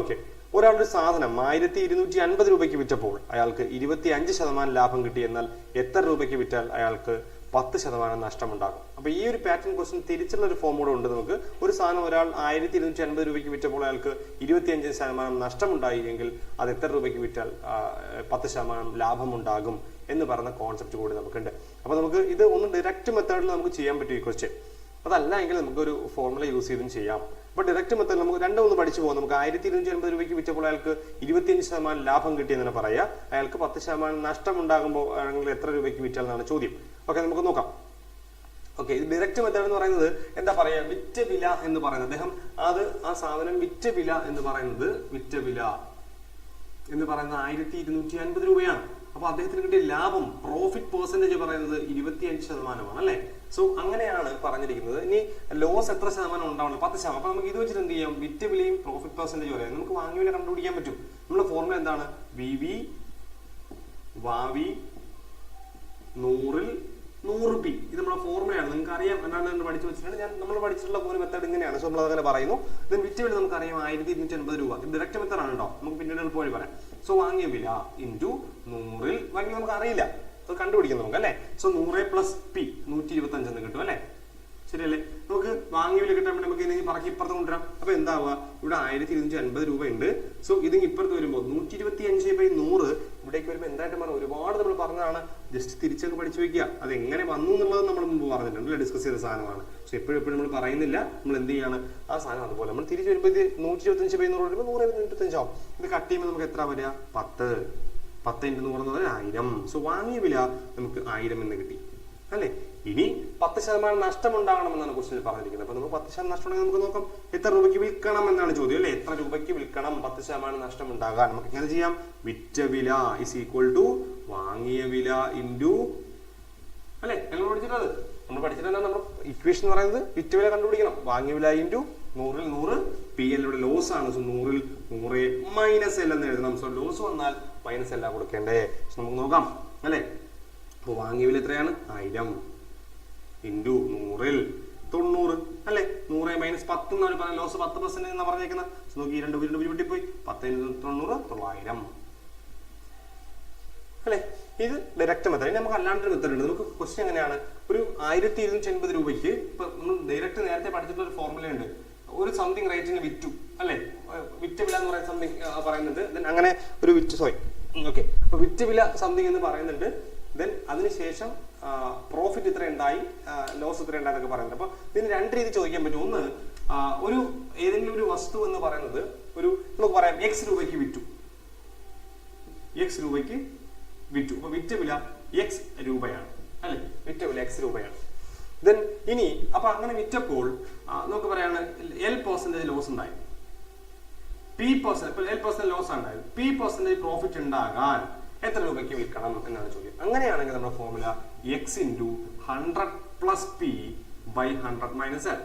Okay ഒരാളുടെ സാധനം ആയിരത്തി ഇരുന്നൂറ്റി അൻപത് രൂപയ്ക്ക് വിറ്റപ്പോൾ അയാൾക്ക് ഇരുപത്തി അഞ്ച് ശതമാനം ലാഭം കിട്ടി എന്നാൽ എത്ര രൂപയ്ക്ക് വിറ്റാൽ അയാൾക്ക് പത്ത് ശതമാനം നഷ്ടമുണ്ടാകും. അപ്പൊ ഈ ഒരു പാറ്റേൺ ക്വസ്റ്റൻ തിരിച്ചുള്ള ഒരു ഫോം കൂടെ ഉണ്ട് നമുക്ക്. ഒരു സാധനം ഒരാൾ ആയിരത്തി ഇരുന്നൂറ്റി അൻപത് രൂപയ്ക്ക് വിറ്റപ്പോൾ അയാൾക്ക് ഇരുപത്തിയഞ്ച് ശതമാനം നഷ്ടമുണ്ടായി എങ്കിൽ അത് എത്ര രൂപയ്ക്ക് വിറ്റാൽ പത്ത് ശതമാനം ലാഭമുണ്ടാകും എന്ന് പറയുന്ന കോൺസെപ്റ്റ് കൂടി നമുക്കുണ്ട്. അപ്പൊ നമുക്ക് ഇത് ഒന്ന് ഡയറക്റ്റ് മെത്തേഡിൽ നമുക്ക് ചെയ്യാൻ പറ്റും ഈ ക്വസ്റ്റ്യൻ അതല്ല എങ്കിൽ നമുക്കൊരു ഫോർമുല യൂസ് ചെയ്തും ചെയ്യാം. അപ്പൊ ഡയറക്റ്റ് മെത്തേഡ് നമുക്ക് രണ്ടും പഠിച്ചു പോകാം. നമുക്ക് ആയിരത്തി ഇരുന്നൂറ്റി അൻപത് രൂപയ്ക്ക് വിറ്റപ്പോൾ അയാൾക്ക് ഇരുപത്തിയഞ്ച് ശതമാനം ലാഭം കിട്ടിയെന്നാണ് പറയാ അയാൾക്ക് പത്ത് ശതമാനം നഷ്ടം ഉണ്ടാകുമ്പോൾ ആണെങ്കിൽ എത്ര രൂപയ്ക്ക് വിറ്റാൽ എന്നാണ് ചോദ്യം. ഓക്കെ നമുക്ക് നോക്കാം. ഓക്കെ ഇത് ഡയറക്റ്റ് മെത്തേഡ് എന്ന് പറയുന്നത് എന്താ പറയാ വിറ്റ വില എന്ന് പറയുന്നത്. അദ്ദേഹം അത് ആ സാധനം വിറ്റ വില എന്ന് പറയുന്നത് വിറ്റ വില. എന്ന് പറയുന്നത് ആയിരത്തി ഇരുന്നൂറ്റി അൻപത് രൂപയാണ്. അപ്പൊ അദ്ദേഹത്തിന് കിട്ടിയ ലാഭം പ്രോഫിറ്റ് പെർസെന്റേജ് പറയുന്നത് ഇരുപത്തിയഞ്ച് ശതമാനമാണ് അല്ലെ? സോ അങ്ങനെയാണ് പറഞ്ഞിരിക്കുന്നത്. ഇനി ലോസ് എത്ര ശതമാനം ഉണ്ടാവണം? പത്ത് ശതമാനം. അപ്പൊ നമുക്ക് ഇത് വെച്ചിട്ട് എന്ത് ചെയ്യാം? വിറ്റ വിലയും പ്രോഫിറ്റ് പെർസെന്റേജ് പറയാം നമുക്ക് വാങ്ങി വില കണ്ടുപിടിക്കാൻ പറ്റും. നമ്മുടെ ഫോർമുല എന്താണ്? വി വി വാവി നൂറിൽ നൂറ് പി. ഇത് നമ്മുടെ ഫോർമുലയാണ് നിങ്ങൾക്ക് അറിയാം. എന്നാണ് നമ്മൾ പഠിച്ചു വെച്ചിട്ടുണ്ട് ഞാൻ നമ്മൾ പഠിച്ചിട്ടുള്ള ഒരു മെത്തേഡ് ഇങ്ങനെയാണ്. സോ നമ്മൾ അതങ്ങനെ പറയുന്നു. ഇതിന് വിറ്റ് വില നമുക്ക് അറിയാം ആയിരത്തി ഇരുന്നൂറ്റി അൻപത് രൂപ. ഇത് ഡയറക്റ്റ് മെത്തേഡ് ആണ് കേട്ടോ നമുക്ക് പിന്നീട് എളുപ്പമായി പറയാം. സോ വാങ്ങിയ വില ഇന്റു നൂറിൽ വാങ്ങി നമുക്ക് അറിയില്ല അത് കണ്ടുപിടിക്കാം നമുക്ക് അല്ലേ? സോ നൂറ് പ്ലസ് പി നൂറ്റി ഇരുപത്തി അഞ്ചെന്ന് കിട്ടും അല്ലേ? ശരിയല്ലേ? നമുക്ക് വാങ്ങിയ വില കിട്ടാൻ വേണ്ടി നമുക്ക് ഇനി പറക്കി ഇപ്പുറത്ത് കൊണ്ടുവരാം. അപ്പൊ എന്താവുക? ഇവിടെ ആയിരത്തി ഇരുന്നൂറ്റി അൻപത് രൂപ ഉണ്ട് സോ ഇത് ഇപ്പുറത്ത് വരുമ്പോൾ നൂറ്റി ഇരുപത്തി അഞ്ച് ബൈ നൂറ്. ഇവിടേക്ക് വരുമ്പോൾ എന്തായിട്ട് മാറും? നമ്മൾ പറഞ്ഞതാണ് ജസ്റ്റ് തിരിച്ചൊക്കെ പഠിച്ചു വെക്കുക അത് എങ്ങനെ വന്നു എന്നുള്ളത് നമ്മൾ മുമ്പ് പറഞ്ഞിട്ടുണ്ട് ഡിസ്കസ് ചെയ്ത സാധനമാണ്. പക്ഷെ എപ്പോഴും എപ്പോഴും നമ്മൾ പറയുന്നില്ല. നമ്മൾ എന്ത് ചെയ്യാണ്? ആ സാധനം അതുപോലെ നമ്മൾ തിരിച്ചു വരുമ്പോൾ ഇത് നൂറ്റി ഇരുപത്തഞ്ച് ബൈ നൂറ് വരുമ്പോൾ നൂറ് ഇരുപത്തഞ്ചാവും ഇത് കട്ട് ചെയ്യുമ്പോൾ നമുക്ക് എത്ര വരിക? പത്ത്. പത്ത് ഇന്റു എന്ന് പറഞ്ഞാൽ ആയിരം. സോ വാങ്ങിയ വില നമുക്ക് ആയിരം എന്ന് കിട്ടി. അല്ലേ? ഇനി പത്ത് ശതമാനം നഷ്ടം ഉണ്ടാകണമെന്നാണ് ക്വസ്റ്റിനിൽ പറഞ്ഞിരിക്കുന്നത്. അപ്പൊ നമുക്ക് പത്ത് ശതമാനം നഷ്ടം ഉണ്ടെങ്കിൽ നമുക്ക് നോക്കാം എത്ര രൂപയ്ക്ക് വിൽക്കണം എന്നാണ് ചോദ്യം അല്ലേ? എത്ര രൂപയ്ക്ക് വിൽക്കണം പത്ത് ശതമാനം നഷ്ടം ഉണ്ടാകാൻ നമുക്ക് എങ്ങനെ ചെയ്യാം? വിറ്റ വില ഇസ് ഈക്വൽ ടു വാങ്ങിയ വില ഇന്റു അല്ലേ? ഞങ്ങൾ പഠിച്ചിട്ടത് നമ്മൾ പഠിച്ചിട്ടുണ്ട് നമ്മൾ ഇക്വേഷൻ എന്ന് പറയുന്നത് വിറ്റ വില കണ്ടുപിടിക്കണം. വാങ്ങിയ വില ഇന്റു നൂറിൽ നൂറ് പി എല്ലോടെ ലോസ് ആണ്. സോ നൂറിൽ നൂറ് മൈനസ് എൽ എന്ന് എഴുതണം. സോ ലോസ് വന്നാൽ മൈനസ് എല്ലാം കൊടുക്കേണ്ടേ. നമുക്ക് നോക്കാം അല്ലേ? അപ്പോൾ വാങ്ങിയ വില എത്രയാണ്? ആയിരം. ഇന്റു നൂറിൽ തൊണ്ണൂറ് അല്ലെ? നൂറ് മൈനസ് പത്ത് എന്നാണ് പറഞ്ഞ ലോസ് പത്ത് പെർസെന്റ് എന്നാ പറഞ്ഞേക്കുന്നത്. നോക്കി രണ്ട് രണ്ട് വിട്ടിപ്പോയി. പത്ത് തൊണ്ണൂറ് തൊള്ളായിരം. അല്ലെ? ഇത് ഡയറക്റ്റ് മെത്തേഡ് നമുക്ക് അല്ലാണ്ടൊരു മെത്തേഡ് ഉണ്ട്. നമുക്ക് ക്വസ്റ്റ്യൻ എങ്ങനെയാണ്? ഒരു ആയിരത്തി ഇരുന്നൂറ്റി അൻപത് രൂപയ്ക്ക് ഇപ്പൊ നമ്മൾ ഡയറക്റ്റ് നേരത്തെ പഠിച്ചിട്ടുള്ള ഒരു ഫോർമുല ഉണ്ട്. ഒരു സംതിങ് റേറ്റിന് വിറ്റു. അല്ലെ? വിറ്റ വില എന്ന് പറയുന്ന സംതിങ് പറയുന്നുണ്ട്. ദെൻ അങ്ങനെ ഒരു വിറ്റ് സോറി ഓക്കെ അപ്പൊ വിറ്റ് വില സംതിങ് എന്ന് പറയുന്നുണ്ട്. ദെൻ അതിനുശേഷം പ്രോഫിറ്റ് ഇത്ര ഉണ്ടായി ലോസ് ഇത്ര ഉണ്ടായി എന്നൊക്കെ പറയുന്നുണ്ട്. അപ്പൊ ഇതിന് രണ്ട് രീതി ചോദിക്കാൻ പറ്റും. ഒന്ന് ഒരു ഏതെങ്കിലും ഒരു വസ്തു എന്ന് പറയുന്നത് ഒരു നമുക്ക് പറയാം എക്സ് രൂപയ്ക്ക് വിറ്റു. എക്സ് രൂപയ്ക്ക് വിറ്റു. അപ്പൊ വിറ്റ വില എക്സ് രൂപയാണ്. അല്ലെ? വിറ്റ വില എക്സ് രൂപയാണ്. ദെൻ ഇനി അപ്പൊ അങ്ങനെ വിറ്റപ്പോൾ നമുക്ക് പറയാണ് എൽ പെർസെന്റേജ് ലോസ് ഉണ്ടായി. P percent L percent loss ഉണ്ടായത്. പി പെർസെന്റേജ് പ്രോഫിറ്റ് ഉണ്ടാകാൻ എത്ര രൂപയ്ക്ക് വിൽക്കണം എന്നാണ് ചോദ്യം. അങ്ങനെയാണെങ്കിൽ നമ്മുടെ formula X into hundred plus P by hundred minus L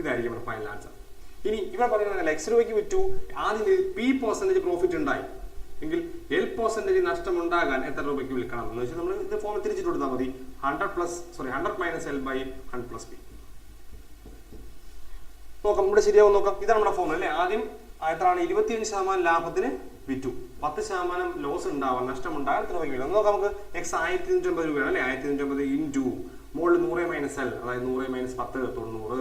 ഇതായിരിക്കും ഇവിടെ ഫൈനൽ ആൻസർ ഇനി ഇവിടെ പറയുന്നത് എക്സ് രൂപയ്ക്ക് വിറ്റു. ആദ്യം പി പെർസെന്റേജ് പ്രോഫിറ്റ് ഉണ്ടായി. എങ്കിൽ എൽ പെർസെന്റേജ് നഷ്ടം ഉണ്ടാകാൻ എത്ര രൂപയ്ക്ക് വിൽക്കണം എന്ന് വെച്ചാൽ നമ്മൾ ഇത് ഫോം തിരിച്ചിട്ട് കൊടുത്താൽ മതി. Hundred plus sorry hundred minus L by hundred plus P നോക്കാം ഇവിടെ ശരിയാവും നോക്കാം. ഇതാണ് നമ്മുടെ ഫോം അല്ലേ? ആദ്യം എത്രയാണ്? ഇരുപത്തിയഞ്ച് ശതമാനം ലാഭത്തിന് വിറ്റു. പത്ത് ശതമാനം ലോസ് ഉണ്ടാവാം നഷ്ടം ഉണ്ടാകാൻ എത്ര രൂപയ്ക്ക് വേണം നോക്കാം നമുക്ക് എക്സ് ആയിരത്തി നൂറ്റമ്പത് രൂപയാണ് അല്ലെ? ആയിരത്തി ഇരുന്നൂറ്റമ്പത് ഇൻ ടു മുകളിൽ നൂറ് മൈനസ് എൽ അതായത് നൂറ് മൈനസ് പത്ത് തൊണ്ണൂറ്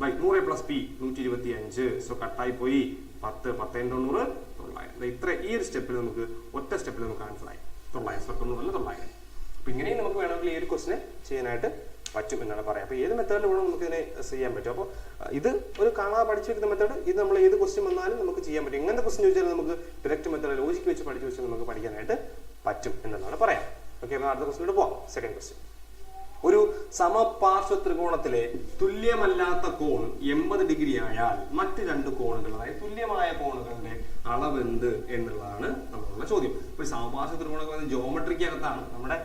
ബൈ നൂറ് പ്ലസ് പി നൂറ്റി ഇരുപത്തി അഞ്ച് സോ കട്ടായി പോയി. പത്ത് പത്തേ തൊണ്ണൂറ് തൊള്ളായിരം. ഇത്ര ഈ ഒരു സ്റ്റെപ്പിൽ നമുക്ക് ഒറ്റ സ്റ്റെപ്പിൽ നമുക്ക് ആൻസർ ആയി. തൊള്ളായിരം സോ തൊണ്ണൂറല്ല തൊള്ളായിരം. അപ്പൊ ഇങ്ങനെയും നമുക്ക് വേണമെങ്കിൽ ഈ ഒരു ക്വസ്റ്റിനെ ചെയ്യാനായിട്ട് പറ്റും എന്നാണ് പറയാം അപ്പോൾ ഏത് മെത്തേഡിൽ വേണം നമുക്ക് ഇതിനെ ചെയ്യാൻ പറ്റും? അപ്പോൾ ഇത് ഒരു കാണാതെ പഠിച്ചിരിക്കുന്ന മെത്തേഡ് ഇത് നമ്മൾ ഏത് ക്വസ്റ്റ്യൻ വന്നാലും നമുക്ക് ചെയ്യാൻ പറ്റും. ഇങ്ങനത്തെ ക്വസ്റ്റ്യൻ ചോദിച്ചാൽ നമുക്ക് ഡയറക്റ്റ് മെത്തേഡ് ലോജിക്ക് വെച്ച് പഠിച്ചു വെച്ചാൽ നമുക്ക് പഠിക്കാനായിട്ട് പറ്റും എന്നുള്ളതാണ് പറയാം ഓക്കെ അപ്പോൾ അടുത്ത ക്വസ്റ്റിനോട് പോവാം. സെക്കൻഡ് ക്വസ്റ്റ്യൻ ഒരു സമപാർശ്വ ത്രികോണത്തിലെ തുല്യമല്ലാത്ത കോൺ എൺപത് ഡിഗ്രി ആയാൽ മറ്റ് രണ്ട് കോണുകൾ അതായത് തുല്യമായ കോണുകളുടെ എന്ത് എന്നുള്ളതാണ് നമ്മളുള്ള ചോദ്യം. ഒരു സമപാർശ്വ ത്രികോണം ജോമെട്രിക്ക് അകത്താണ്. നമ്മുടെ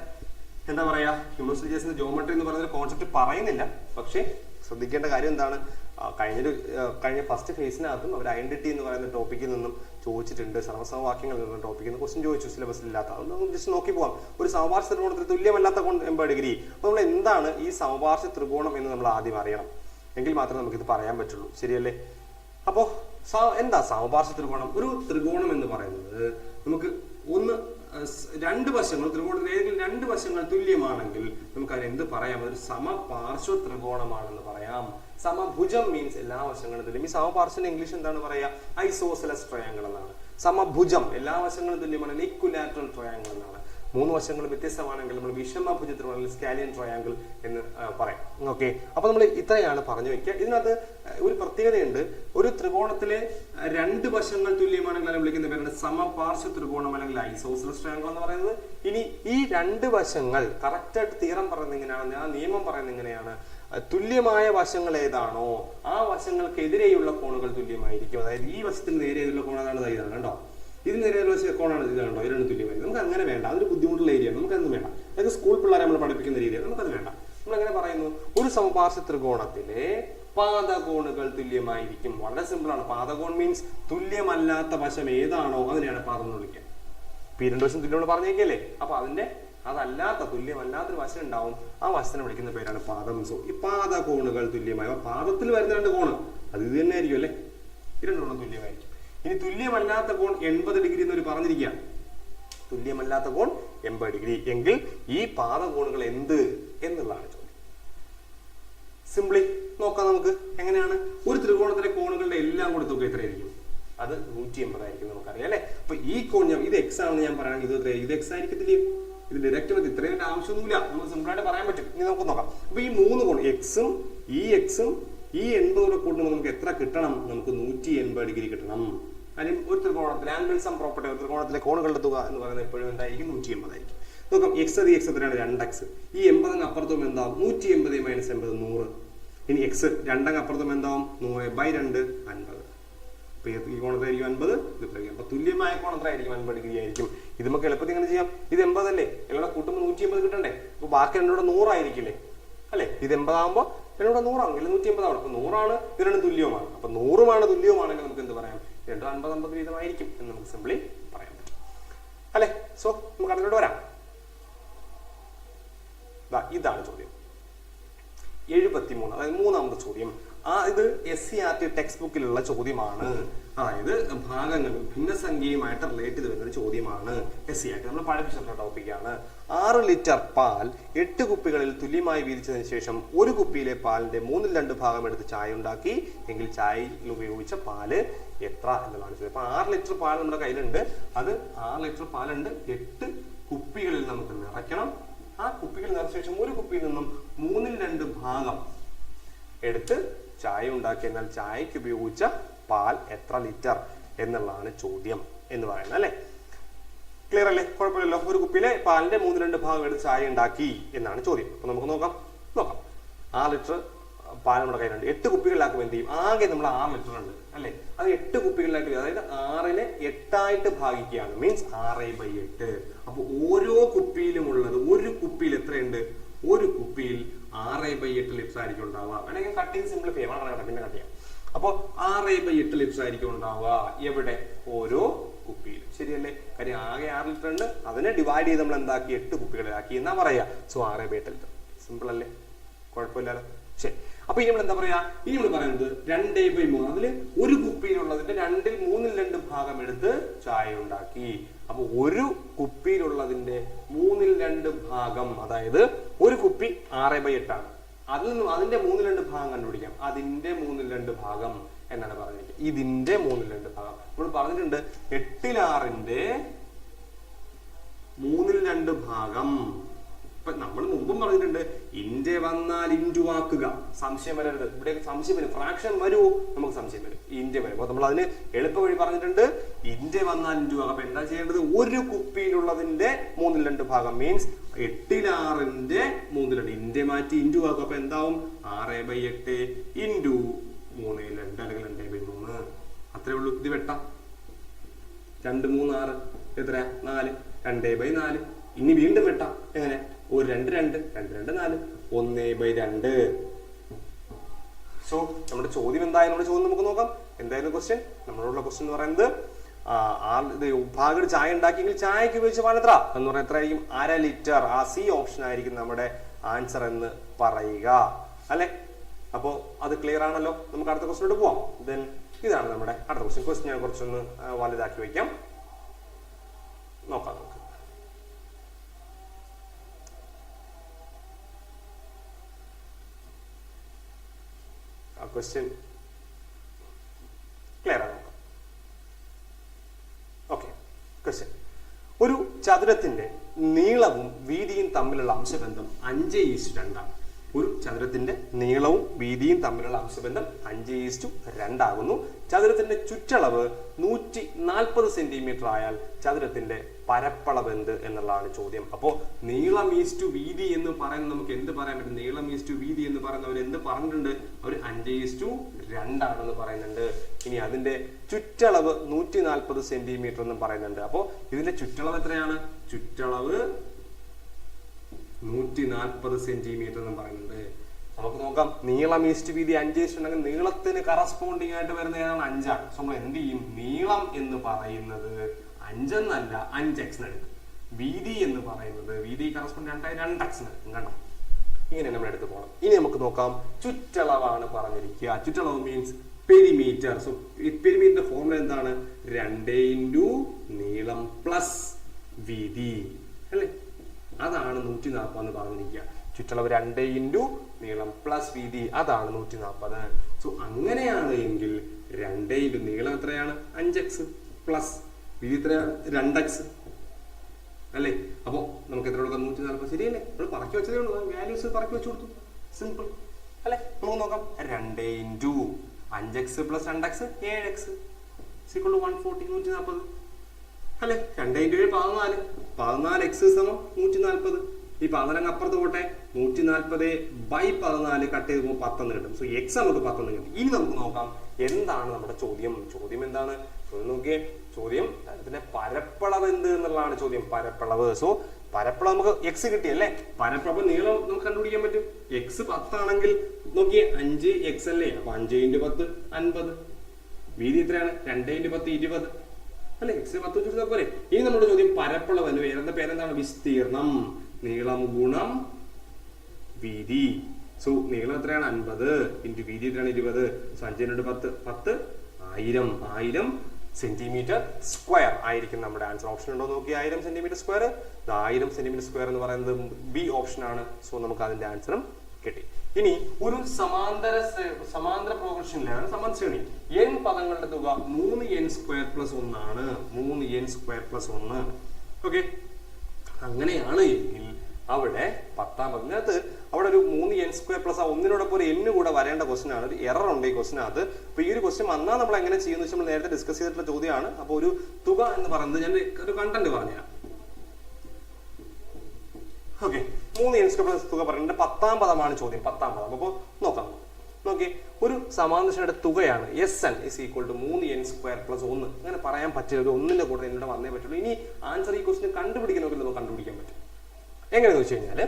എന്താ പറയാ ഹ്യൂമൻ സ്റ്റഡീസിന്റെ ജോമെട്രി എന്ന് പറയുന്ന കോൺസെപ്റ്റ് പറയുന്നില്ല. പക്ഷേ ശ്രദ്ധിക്കേണ്ട കാര്യം എന്താണ്? കഴിഞ്ഞൊരു കഴിഞ്ഞ ഫസ്റ്റ് ഫേസിനകത്തും അവർ ഐഡന്റിറ്റി എന്ന് പറയുന്ന ടോപ്പിക്കിൽ നിന്നും ചോദിച്ചിട്ടുണ്ട്. സർവസമവാക്യങ്ങൾ എന്ന ടോപ്പിക്കിൽ നിന്ന് ക്വസ്റ്റ്യൻ ചോദിച്ചു സിലബസിൽ ഇല്ലാത്ത. അത് നമുക്ക് ജസ്റ്റ് നോക്കി പോകാം ഒരു സമപാർശ്വ ത്രികോണത്തിൽ തുല്യമല്ലാത്ത എൺപത് ഡിഗ്രി അപ്പോൾ നമ്മൾ എന്താണ് ഈ സമപാർശ്വ ത്രികോണം എന്ന് നമ്മൾ ആദ്യം അറിയണം. എങ്കിൽ മാത്രമേ നമുക്കിത് പറയാൻ പറ്റുള്ളൂ. ശരിയല്ലേ? അപ്പോ എന്താ സമപാർശ്വ ത്രികോണം? ഒരു ത്രികോണം എന്ന് പറയുന്നത് നമുക്ക് ഒന്ന് രണ്ട് വശങ്ങൾ ത്രികോണത്തിൽ ഏതെങ്കിലും രണ്ട് വശങ്ങൾ തുല്യമാണെങ്കിൽ നമുക്ക് അതിന് എന്ത് പറയാം? ഒരു സമപാർശ്വ ത്രികോണമാണെന്ന് പറയാം. സമഭുജം മീൻസ് എല്ലാ വശങ്ങളും തുല്യം. ഈ സമപാർശ്വന്റെ ഇംഗ്ലീഷ് എന്താണ് പറയാ? ഐസോസലസ് ട്രയാങ്കിൾ എന്നാണ്. സമഭുജം എല്ലാ വശങ്ങളും തുല്യമാണ്. ഇക്വലാറ്ററൽ ട്രയാങ്കിൾ എന്നാണ്. മൂന്ന് വശങ്ങൾ വ്യത്യസ്തമാണെങ്കിൽ നമ്മൾ വിഷമ ത്രികോണം സ്കാലിയൻ ട്രയാങ്കിൾ എന്ന് പറയാം. ഓക്കെ അപ്പൊ നമ്മൾ ഇത്രയാണ് പറഞ്ഞു വെക്കുക. ഇതിനകത്ത് ഒരു പ്രത്യേകതയുണ്ട്. ഒരു ത്രികോണത്തിലെ രണ്ട് വശങ്ങൾ തുല്യമാണെങ്കിൽ അതിനെ വിളിക്കുന്ന പേരാണ് സമപാർശ്വ ത്രികോണം അല്ലെങ്കിൽ ഐസോസിലസ് ട്രയാങ്കിൾ എന്ന് പറയുന്നത്. ഇനി ഈ രണ്ട് വശങ്ങൾ കറക്റ്റായിട്ട് തീരം പറയുന്നത് എങ്ങനെയാണ് ആ നിയമം പറയുന്നത് എങ്ങനെയാണ്? തുല്യമായ വശങ്ങൾ ഏതാണോ ആ വശങ്ങൾക്കെതിരെയുള്ള കോണുകൾ തുല്യമായിരിക്കും. അതായത് ഈ വശത്തിന് നേരെയുള്ള കോണാണ് ഇതാണ് കണ്ടോ? ഇതിന് നേരെയുള്ള വശ- കോണാണ് ഇത് കണ്ടോ ഇതിനാണ് തുല്യമായി. നമുക്ക് അങ്ങനെ വേണ്ട. അതൊരു ബുദ്ധിമുട്ടുള്ള ഏരിയ നമുക്ക് അതൊന്നും വേണ്ട. അതായത് സ്കൂൾ പിള്ളേരെ നമ്മൾ പഠിപ്പിക്കുന്ന രീതിയിൽ നമുക്കത് വേണ്ട. നമ്മൾ അങ്ങനെ പറയുന്നു ഒരു സമപാർശ്വ ത്രികോണത്തിലെ പാതകോണുകൾ തുല്യമായിരിക്കും. വളരെ സിമ്പിൾ ആണ്. പാദകോൺ മീൻസ് തുല്യമല്ലാത്ത വശം ഏതാണോ അതിനെയാണ് പാതം എന്ന് വിളിക്കുക. പി രണ്ട് വശം തുല്യമുള്ള പറഞ്ഞേക്കല്ലേ? അപ്പൊ അതിന്റെ അതല്ലാത്ത തുല്യമല്ലാത്തൊരു വശം ഉണ്ടാവും. ആ വശത്തിനെ വിളിക്കുന്ന പേരാണ് പാദം. സോ ഈ പാതകോണുകൾ തുല്യമായ. പാദത്തിൽ വരുന്ന രണ്ട് കോണ്. അത് ഇത് തന്നെ ആയിരിക്കും അല്ലേ? ഈ രണ്ട് കോണും തുല്യമായിരിക്കും. ഇനി തുല്യമല്ലാത്ത കോൺ എൺപത് ഡിഗ്രി എന്നൊരു പറഞ്ഞിരിക്കുകയാണ് തുല്യമല്ലാത്ത കോൺ എൺപത് ഡിഗ്രി. എങ്കിൽ ഈ പാദകോണുകൾ എന്ത് എന്നുള്ളതാണ് ചോദ്യം. സിംപ്ലി നോക്കാം നമുക്ക്. എങ്ങനെയാണ്? ഒരു ത്രികോണത്തിലെ കോണുകളുടെ എല്ലാം കൂടി തുക എത്രയായിരിക്കും? അത് നൂറ്റി എൺപതായിരിക്കും നമുക്കറിയാം അല്ലെ? അപ്പൊ ഈ കോൺ ഞാൻ ഇത് എക്സ് ആണെന്ന് ഞാൻ പറയുകയാണെങ്കിൽ ഇത്? ഇത് എക്സ് ആയിരിക്കത്തില്ലേ? ഇത് ഡയറക്റ്റ് മതി. ഇത്രയും ആവശ്യമൊന്നുമില്ല. നമുക്ക് സിമ്പിൾ ആയിട്ട് പറയാൻ പറ്റും. ഇനി നമുക്ക് നോക്കാം. അപ്പൊ ഈ മൂന്ന് കോൺ എക്സും ഈ എക്സും ഈ എൺപത് കൂടെ കൂട്ടുമ്പോൾ നമുക്ക് എത്ര കിട്ടണം? നമുക്ക് നൂറ്റി എൺപത് ഡിഗ്രി കിട്ടണം. അല്ലെങ്കിൽ ഒരു ത്രികോണത്തിലെ ആംഗിൾ സം പ്രോപ്പർട്ടി ഒരു ത്രികോണത്തിലെ കോണുകളുടെ തുക എന്ന് പറയുന്നത് എപ്പോഴും എന്തായിരിക്കും? നൂറ്റി എൺപതായിരിക്കും നോക്കാം എക്സ് അത് എക്സ് എത്രയാണ് രണ്ട് എക്സ് ഈ എൺപതങ്ങ് അപ്പുറത്തും എന്താവും? നൂറ്റി എൺപത് മൈനസ് എൺപത് നൂറ്. ഇനി എക്സ് രണ്ടങ്ങ് അപ്പുറത്തും എന്താവും? നൂറ് ബൈ രണ്ട് അൻപത്. ഈ- കോണത്തിലായിരിക്കും അൻപത്? ഇത് അപ്പൊ തുല്യമായ കോണത്തിലായിരിക്കും അൻപത് ഡിഗ്രി ആയിരിക്കും. ഇത് നമുക്ക് എളുപ്പത്തിൽ ഇങ്ങനെ ചെയ്യാം. ഇത് എൺപതല്ലേ? എല്ലാം കൂട്ടുമ്പോൾ നൂറ്റി എൺപത് കിട്ടണ്ടേ? അപ്പൊ ബാക്കി രണ്ടൂടെ നൂറായിരിക്കില്ലേ? അല്ലെ? ഇത് എൺപതാകുമ്പോൾ രണ്ടൂടെ നൂറാകും ഇല്ല നൂറ്റി എൺപതാണ് അപ്പൊ നൂറാണ്. ഇത് രണ്ടും തുല്യവുമാണ്. അപ്പൊ നൂറുമാണ് തുല്യവുമാണെങ്കിൽ നമുക്ക് എന്ത് പറയാം? രണ്ടും അൻപത് അമ്പത് വീതമായിരിക്കും എന്ന് നമുക്ക് സിംപ്ലി പറയാം അല്ലെ? സോ നമുക്ക് അതിലോട്ട് വരാം. ഇതാണ് ചോദ്യം. എഴുപത്തിമൂന്ന് അതായത് മൂന്നാമത്തെ ചോദ്യം. ആ ഇത് S C R T text ബുക്കിലുള്ള ചോദ്യമാണ്. അതായത് ഭാഗങ്ങൾ ഭിന്നസംഖ്യയുമായിട്ട് റിലേറ്റ് ചെയ്ത് വരുന്ന ചോദ്യമാണ് എസ് സി ആർ ടി നമ്മൾ പഠിപ്പിച്ചിട്ടുള്ള ടോപ്പിക്കാണ് ആറ് ലിറ്റർ പാൽ എട്ട് കുപ്പികളിൽ തുല്യമായി വീതിച്ചതിന് ശേഷം ഒരു കുപ്പിയിലെ പാലിന്റെ മൂന്നിൽ രണ്ട് ഭാഗം എടുത്ത് ചായ ഉണ്ടാക്കി. എങ്കിൽ ചായയിൽ ഉപയോഗിച്ച പാൽ എത്ര എന്നുള്ളതാണ് ചോദ്യം. അപ്പൊ ആറ് ലിറ്റർ പാൽ നമ്മുടെ കയ്യിലുണ്ട്. അത് ആറ് ലിറ്റർ പാലുണ്ട്. എട്ട് കുപ്പികളിൽ നമുക്ക് നിറയ്ക്കണം. ആ കുപ്പികൾ നിറച്ച ശേഷം ഒരു കുപ്പിയിൽ നിന്നും മൂന്നിൽ രണ്ട് ഭാഗം എടുത്ത് ചായ ഉണ്ടാക്കി. എന്നാൽ ചായക്ക് ഉപയോഗിച്ച പാൽ എത്ര ലിറ്റർ എന്നുള്ളതാണ് ചോദ്യം എന്ന് പറയുന്നത് അല്ലെ? ക്ലിയർ അല്ലേ? കുഴപ്പമില്ലല്ലോ. ഒരു കുപ്പിയിലെ പാലിന്റെ മൂന്ന് രണ്ട് ഭാഗം എടുത്ത് ചായ ഉണ്ടാക്കി എന്നാണ് ചോദ്യം. അപ്പൊ നമുക്ക് നോക്കാം. നോക്കാം. ആറ് ലിറ്റർ പാൽ നമ്മുടെ കയ്യിലുണ്ട്. എട്ട് കുപ്പികളിലാക്കുമ്പോൾ എന്ത് ചെയ്യും? ആകെ നമ്മൾ ആറ് ലിറ്റർ ഉണ്ട് അല്ലെ? അത് എട്ട് കുപ്പികളിലായിട്ട് അതായത് ആറിനെ എട്ടായിട്ട് ഭാഗിക്കുകയാണ്. മീൻസ് ആറ് ബൈ എട്ട്. അപ്പൊ ഓരോ കുപ്പിയിലും ഉള്ളത് ഒരു കുപ്പിയിൽ എത്രയുണ്ട്? ഒരു കുപ്പിയിൽ ആറ് ബൈ എട്ട് ലിറ്റർ ആയിരിക്കും ഉണ്ടാവുക. വേണമെങ്കിൽ കട്ട് ചെയ്ത് സിംപ്ലിഫൈ ചെയ്യാം. വളരെ കട്ട് ചെയ്യാം. അപ്പൊ ആറ് ബൈ എട്ട് ലിറ്റർ ആയിരിക്കും ഉണ്ടാവുക. എവിടെ? ഓരോ കുപ്പിയിൽ ശരിയല്ലേ? കാര്യം ആകെ ആറ് ലിറ്റർ ഉണ്ട്. അതിനെ ഡിവൈഡ് ചെയ്ത് നമ്മൾ എന്താക്കി? എട്ട് കുപ്പികളിലാക്കി എന്നാ പറയാ. സോ ആറ് ബൈ എട്ട് ലിറ്റർ സിമ്പിൾ അല്ലേ? കുഴപ്പമില്ലല്ലോ. ശരി. അപ്പൊ ഇനി നമ്മൾ എന്താ പറയാ? ഇനി നമ്മൾ പറയുന്നത് രണ്ടേ ബൈ മൂന്ന്. അതിൽ ഒരു കുപ്പിയിലുള്ളതിന്റെ രണ്ടിൽ മൂന്നിൽ രണ്ട് ഭാഗം എടുത്ത് ചായ ഉണ്ടാക്കി. അപ്പൊ ഒരു കുപ്പിയിലുള്ളതിന്റെ മൂന്നിൽ രണ്ട് ഭാഗം അതായത് ഒരു കുപ്പി ആറ് ബൈ എട്ടാണ്. അതിൽ നിന്നും അതിന്റെ മൂന്നിൽ രണ്ട് ഭാഗം കണ്ടുപിടിക്കാം. അതിന്റെ മൂന്നിൽ രണ്ട് ഭാഗം എന്നാണ് പറഞ്ഞിരിക്കുന്നത്. ഇതിന്റെ മൂന്നിൽ രണ്ട് ഭാഗം. നമ്മൾ പറഞ്ഞിട്ടുണ്ട് എട്ടിലാറിന്റെ മൂന്നിൽ രണ്ട് ഭാഗം. ഇപ്പൊ നമ്മൾ മുമ്പും പറഞ്ഞിട്ടുണ്ട് ഇന്റെ വന്നാൽ ഇന്റു ആക്കുക സംശയം വരരുത്. ഇവിടെ സംശയം വരും. ഫ്രാക്ഷൻ വരുമോ നമുക്ക് സംശയം വരും. ഇന്റെ വരും. അപ്പൊ നമ്മൾ അതിന് എളുപ്പ വഴി പറഞ്ഞിട്ടുണ്ട് ഇന്റെ വന്നാൽ ഇന്റു ആക്കുക അപ്പൊ എന്താ ചെയ്യേണ്ടത്? ഒരു കുപ്പിയിലുള്ളതിന്റെ മൂന്നിൽ രണ്ട് ഭാഗം. മീൻസ് എട്ടിലാറിന്റെ മൂന്നിൽ രണ്ട്. ഇന്റെ മാറ്റി ഇന്റു ആക്കുക അപ്പൊ എന്താവും? ആറ് ബൈ എട്ട് ഇന്റു മൂന്ന് രണ്ട് അല്ലെങ്കിൽ രണ്ട് ബൈ മൂന്ന്. അത്രേ ഉള്ളൂ. ഇത് വെട്ടാം. രണ്ട് മൂന്ന് ആറ്. എത്ര നാല്. രണ്ട് ബൈ നാല്. ഇനി വീണ്ടും വെട്ടാം. എങ്ങനെ? ഒരു രണ്ട് രണ്ട് രണ്ട് രണ്ട് നാല്. ഒന്ന് ബൈ രണ്ട്. സോ നമ്മുടെ ചോദ്യം എന്തായാലും നമ്മുടെ ചോദ്യം നമുക്ക് നോക്കാം. എന്തായാലും ക്വസ്റ്റ്യൻ നമ്മളോടുള്ള ക്വസ്റ്റ്യൻ എന്ന് പറയുന്നത് ഭാഗം ചായ ഉണ്ടാക്കിയെങ്കിൽ ചായക്ക് ഉപയോഗിച്ച പാൽ എത്ര? എന്ന് പറഞ്ഞാൽ എത്ര ആയിരിക്കും അര ലിറ്റർ. ആ സി ഓപ്ഷൻ ആയിരിക്കും നമ്മുടെ ആൻസർ എന്ന് പറയുക. അല്ലെ? അപ്പോൾ അത് ക്ലിയർ ആണല്ലോ. നമുക്ക് അടുത്ത ക്വസ്റ്റിനോട് പോവാം. ദെൻ ഇതാണ് നമ്മുടെ അടുത്ത ക്വസ്റ്റ്യൻ ക്വസ്റ്റ്യൻ ഞാൻ കുറച്ചൊന്ന് വലുതാക്കി വയ്ക്കാം. നോക്കാം നമുക്ക് ആ ക്വസ്റ്റ്യൻ ക്ലിയർ ആണ്? ഓക്കെ ക്വസ്റ്റ്യൻ ഒരു ചതുരത്തിന്റെ നീളവും വീതിയും തമ്മിലുള്ള അംശബന്ധം അഞ്ച് ഈസ്റ്റ് രണ്ടാണ്. ഒരു ചതുരത്തിന്റെ നീളവും വീതിയും തമ്മിലുള്ള അംശബന്ധം അഞ്ച് ഈസ്റ്റു രണ്ടാകുന്നു. ചതുരത്തിന്റെ ചുറ്റളവ് നൂറ്റി നാൽപ്പത് സെന്റിമീറ്റർ ആയാൽ ചതുരത്തിന്റെ പരപ്പളവ് എന്ത് എന്നുള്ളതാണ് ചോദ്യം. അപ്പോൾ നീളം ഈസ്റ്റു വീതി എന്ന് പറയുന്നത് നമുക്ക് എന്ത് പറയാൻ പറ്റും? നീളം ഈസ്റ്റു വീതി എന്ന് പറയുന്നവർ എന്ത് പറഞ്ഞിട്ടുണ്ട്? അവർ അഞ്ച് ഈസ്റ്റു രണ്ടാണെന്ന് പറയുന്നുണ്ട്. ഇനി അതിന്റെ ചുറ്റളവ് നൂറ്റി നാൽപ്പത് സെന്റിമീറ്റർ എന്നും പറയുന്നുണ്ട്. അപ്പോൾ ഇതിന്റെ ചുറ്റളവ് എത്രയാണ്? ചുറ്റളവ് നൂറ്റി നാൽപ്പത് സെന്റിമീറ്റർ എന്ന് പറയുന്നത് നമുക്ക് നോക്കാം. നീളം ഈസ്റ്റ് വീതി അഞ്ച് ഈസ്റ്റ് നീളത്തിന് കറസ്പോണ്ടിങ് ആയിട്ട് വരുന്ന ഏതാണ്? അഞ്ചാണ്. സോ നമ്മൾ എന്ത് ചെയ്യും? നീളം എന്ന് പറയുന്നത് അഞ്ചെന്നല്ല അഞ്ച് എക്സ് എടുക്കും. വീതി എന്ന് പറയുന്നത് വീതി കറസ്പോണ്ട് രണ്ടായി രണ്ട് എക്സ് എടുക്കും. കണ്ടോ? ഇങ്ങനെ നമ്മൾ എടുത്തു പോകണം. ഇനി നമുക്ക് നോക്കാം. ചുറ്റളവാണ് പറഞ്ഞിരിക്കുക. ചുറ്റളവ് മീൻസ് പെരിമീറ്റർ സോ പെരിമീറ്ററിന്റെ ഫോർമുല എന്താണ്? രണ്ട് ഇന്റു നീളം പ്ലസ് വീതി. അല്ലേ? അതാണ് നൂറ്റി നാൽപ്പത് എന്ന് പറഞ്ഞിരിക്കുക. ചുറ്റളവ് രണ്ട് ഇന്റു നീളം പ്ലസ് വീതി അതാണ് നൂറ്റി നാൽപ്പത് സോ അങ്ങനെയാണ് എങ്കിൽ രണ്ട് ഇന്റു നീളം എത്രയാണ്? അഞ്ച് എക്സ് പ്ലസ് വീതി എത്രയാണ് രണ്ട് എക്സ് അല്ലേ? അപ്പോ നമുക്ക് എത്ര കൊടുക്കാം? നൂറ്റി നാൽപ്പത് ശരിയല്ലേ? നമ്മൾ പറക്കി വെച്ചതേ ഉള്ളൂ. വാല്യൂസ് പറക്കി വെച്ച് കൊടുത്തു. സിമ്പിൾ അല്ലേ? നമുക്ക് നോക്കാം. രണ്ട് ഇന്റു അഞ്ച് എക്സ് പ്ലസ് രണ്ട് എക്സ് ഏഴ് എക്സ് സിക്വൾ വൺ ഫോർട്ടി നൂറ്റി നാൽപ്പത് അല്ലേ? രണ്ട് ഇന്റു ഏഴ് പതിനാല്. പതിനാല് എക്സ് സമം നൂറ്റി നാൽപ്പത് ഈ പതിനാലങ്ങ് അപ്പുറത്ത് പോട്ടെ. നൂറ്റി നാൽപ്പത് ബൈ പതിനാല് കട്ട് ചെയ്ത് പോകുമ്പോൾ പത്തെന്ന് കിട്ടും. സോ എക്സ് നമുക്ക് പത്തെന്ന് കിട്ടും. ഇനി നമുക്ക് നോക്കാം എന്താണ് നമ്മുടെ ചോദ്യം. ചോദ്യം എന്താണ്? ചോദ്യം നോക്കിയേ. ചോദ്യം അതിന്റെ പരപ്പളവ് എന്ത് എന്നുള്ളതാണ് ചോദ്യം. പരപ്പളവ്. സോ പരപ്പളവ് നമുക്ക് എക്സ് കിട്ടിയല്ലേ പരപ്പളവ് നീളം നമുക്ക് കണ്ടുപിടിക്കാൻ പറ്റും. എക്സ് പത്താണെങ്കിൽ നോക്കിയേ അഞ്ച് എക്സ് അല്ലേ? അപ്പൊ അഞ്ച് ഇന്റു പത്ത് അൻപത്. വീതി എത്രയാണ്? രണ്ട് ഇന്റു പത്ത് ഇരുപത്. അല്ലെ? എക്സ് പത്ത് വെച്ച് കൊടുത്താൽ പോരെ. ഇനി നമ്മുടെ ചോദ്യം പരപ്പളവ് എന്ന് പേരെന്താ പേരെന്താണ്? വിസ്തീർണം നീളം ഗുണം വീതി. സോ നീളം എത്രയാണ്? അൻപത്. ഇന്റു വീതി എത്രയാണ്? ഇരുപത്. സോ അഞ്ചിനോട് പത്ത്. പത്ത് ആയിരം. ആയിരം സെന്റിമീറ്റർ സ്ക്വയർ ആയിരിക്കും നമ്മുടെ ആൻസർ ഓപ്ഷൻ ഉണ്ടോ? നോക്കി. ആയിരം സെന്റിമീറ്റർ സ്ക്വയർ ആയിരം സെന്റിമീറ്റർ സ്ക്വയർ എന്ന് പറയുന്നത് ബി ഓപ്ഷൻ ആണ്. സോ നമുക്ക് അതിന്റെ ആൻസറും കിട്ടി. ഇനി ഒരു സമാന്തര സമാന്തര പ്രോഗ്രഷനിലാണ് സമാന്തര ശ്രേണി. എൻ പദങ്ങളുടെ തുക മൂന്ന് എൻ സ്ക്വയർ പ്ലസ് ഒന്നാണ്. മൂന്ന് എൻ സ്ക്വയർ പ്ലസ് ഒന്ന്. ഓക്കെ അങ്ങനെയാണ് എങ്കിൽ അവിടെ പത്താം പതിനകത്ത് അവിടെ ഒരു മൂന്ന് എൻ സ്ക്വയർ പ്ലസ് ആ ഒന്നിനോടൊപ്പം ഒരു എന്നു കൂടെ വരേണ്ട ക്വസ്റ്റൻ ആണ്. ഒരു എറർ ഉണ്ട് ഈ ക്വസ്റ്റിനകത്ത് അപ്പൊ ഈ ഒരു ക്വസ്റ്റൻ വന്നാൽ നമ്മൾ എങ്ങനെ ചെയ്യുന്ന വെച്ചാൽ നമ്മൾ നേരത്തെ ഡിസ്കസ് ചെയ്തിട്ടുള്ള ചോദ്യമാണ്. അപ്പോൾ ഒരു തുക എന്ന് പറയുന്നത് ഞാൻ ഒരു കണ്ടന്റ് പറഞ്ഞുതരാം. ഓക്കെ മൂന്ന് പ്ലസ് തുക പറയുന്നത് പത്താം പദമാണ് ചോദ്യം. പത്താം പദം. അപ്പോൾ നോക്കാം. നോക്കി ഒരു സമാന്തരയുടെ തുകയാണ്. S N is equal to മൂന്ന് എൻ സ്ക്വയർ പ്ലസ് ഒന്ന്. അങ്ങനെ പറയാൻ പറ്റില്ല. ഒരു ഒന്നിന്റെ കൂടെ എന്നോട് വന്നേ പറ്റുള്ളൂ. ഇനി ആൻസർ ഈ ക്വസ്റ്റിന് കണ്ടുപിടിക്കണമെങ്കിൽ നമുക്ക് കണ്ടുപിടിക്കാൻ പറ്റും. എങ്ങനെയെന്ന് വെച്ച് കഴിഞ്ഞാൽ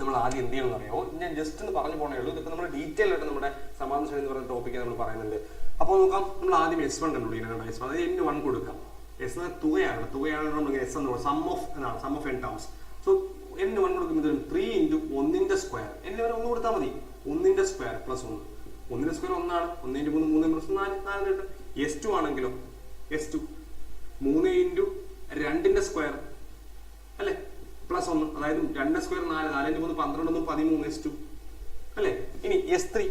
നമ്മൾ ആദ്യം എന്ത് ചെയ്യണമെന്ന് അറിയാമോ ഞാൻ ജസ്റ്റ് ഒന്ന് പറഞ്ഞു പോണേ ഉള്ളൂ. ഇതൊക്കെ നമ്മൾ ഡീറ്റെയിൽ ആയിട്ട് നമ്മുടെ സമാന്തര എന്ന് പറയുന്ന ടോപ്പിക്ക് നമ്മൾ പറയുന്നുണ്ട്. അപ്പോൾ നോക്കാം നമ്മൾ ആദ്യം എസ് വൺ കണ്ടുപിടിക്കണം എസ് വൺ അതായത് എൻ വൺ കൊടുക്കാം. എസ് എന്ന തുകയാണ്. തുകയാണ് നമ്മൾ എസ് എന്ന് സം ഓഫ് എന്നാണ് sum of N terms so N one കൊടുക്കുമ്പോൾ ത്രീ ഇന്റു ഒന്നിന്റെ സ്ക്വയർ എൻ വരെ ഒന്ന് കൊടുത്താൽ മതി. ഒന്നിന്റെ സ്ക്വയർ പ്ലസ് ഒന്ന് ഒന്നിന്റെ സ്ക്വയർ ഒന്നാണ്. ഒന്ന് ഇന്റു മൂന്ന് മൂന്ന് പ്ലസ് നാല് നാല് രണ്ട് എസ് ടു ആണെങ്കിലോ എസ് ടു മൂന്ന് ഇന്റു രണ്ടിന്റെ സ്ക്വയർ അല്ലേ? പ്ലസ് ഒന്ന്. അതായത് രണ്ട് സ്ക്വയർ നാല് നാലിന്റെ മൂന്ന് പന്ത്രണ്ട് ഒന്ന് പതിമൂന്ന് എസ് ടു അല്ലേ? ഇനി എസ് ത്രീ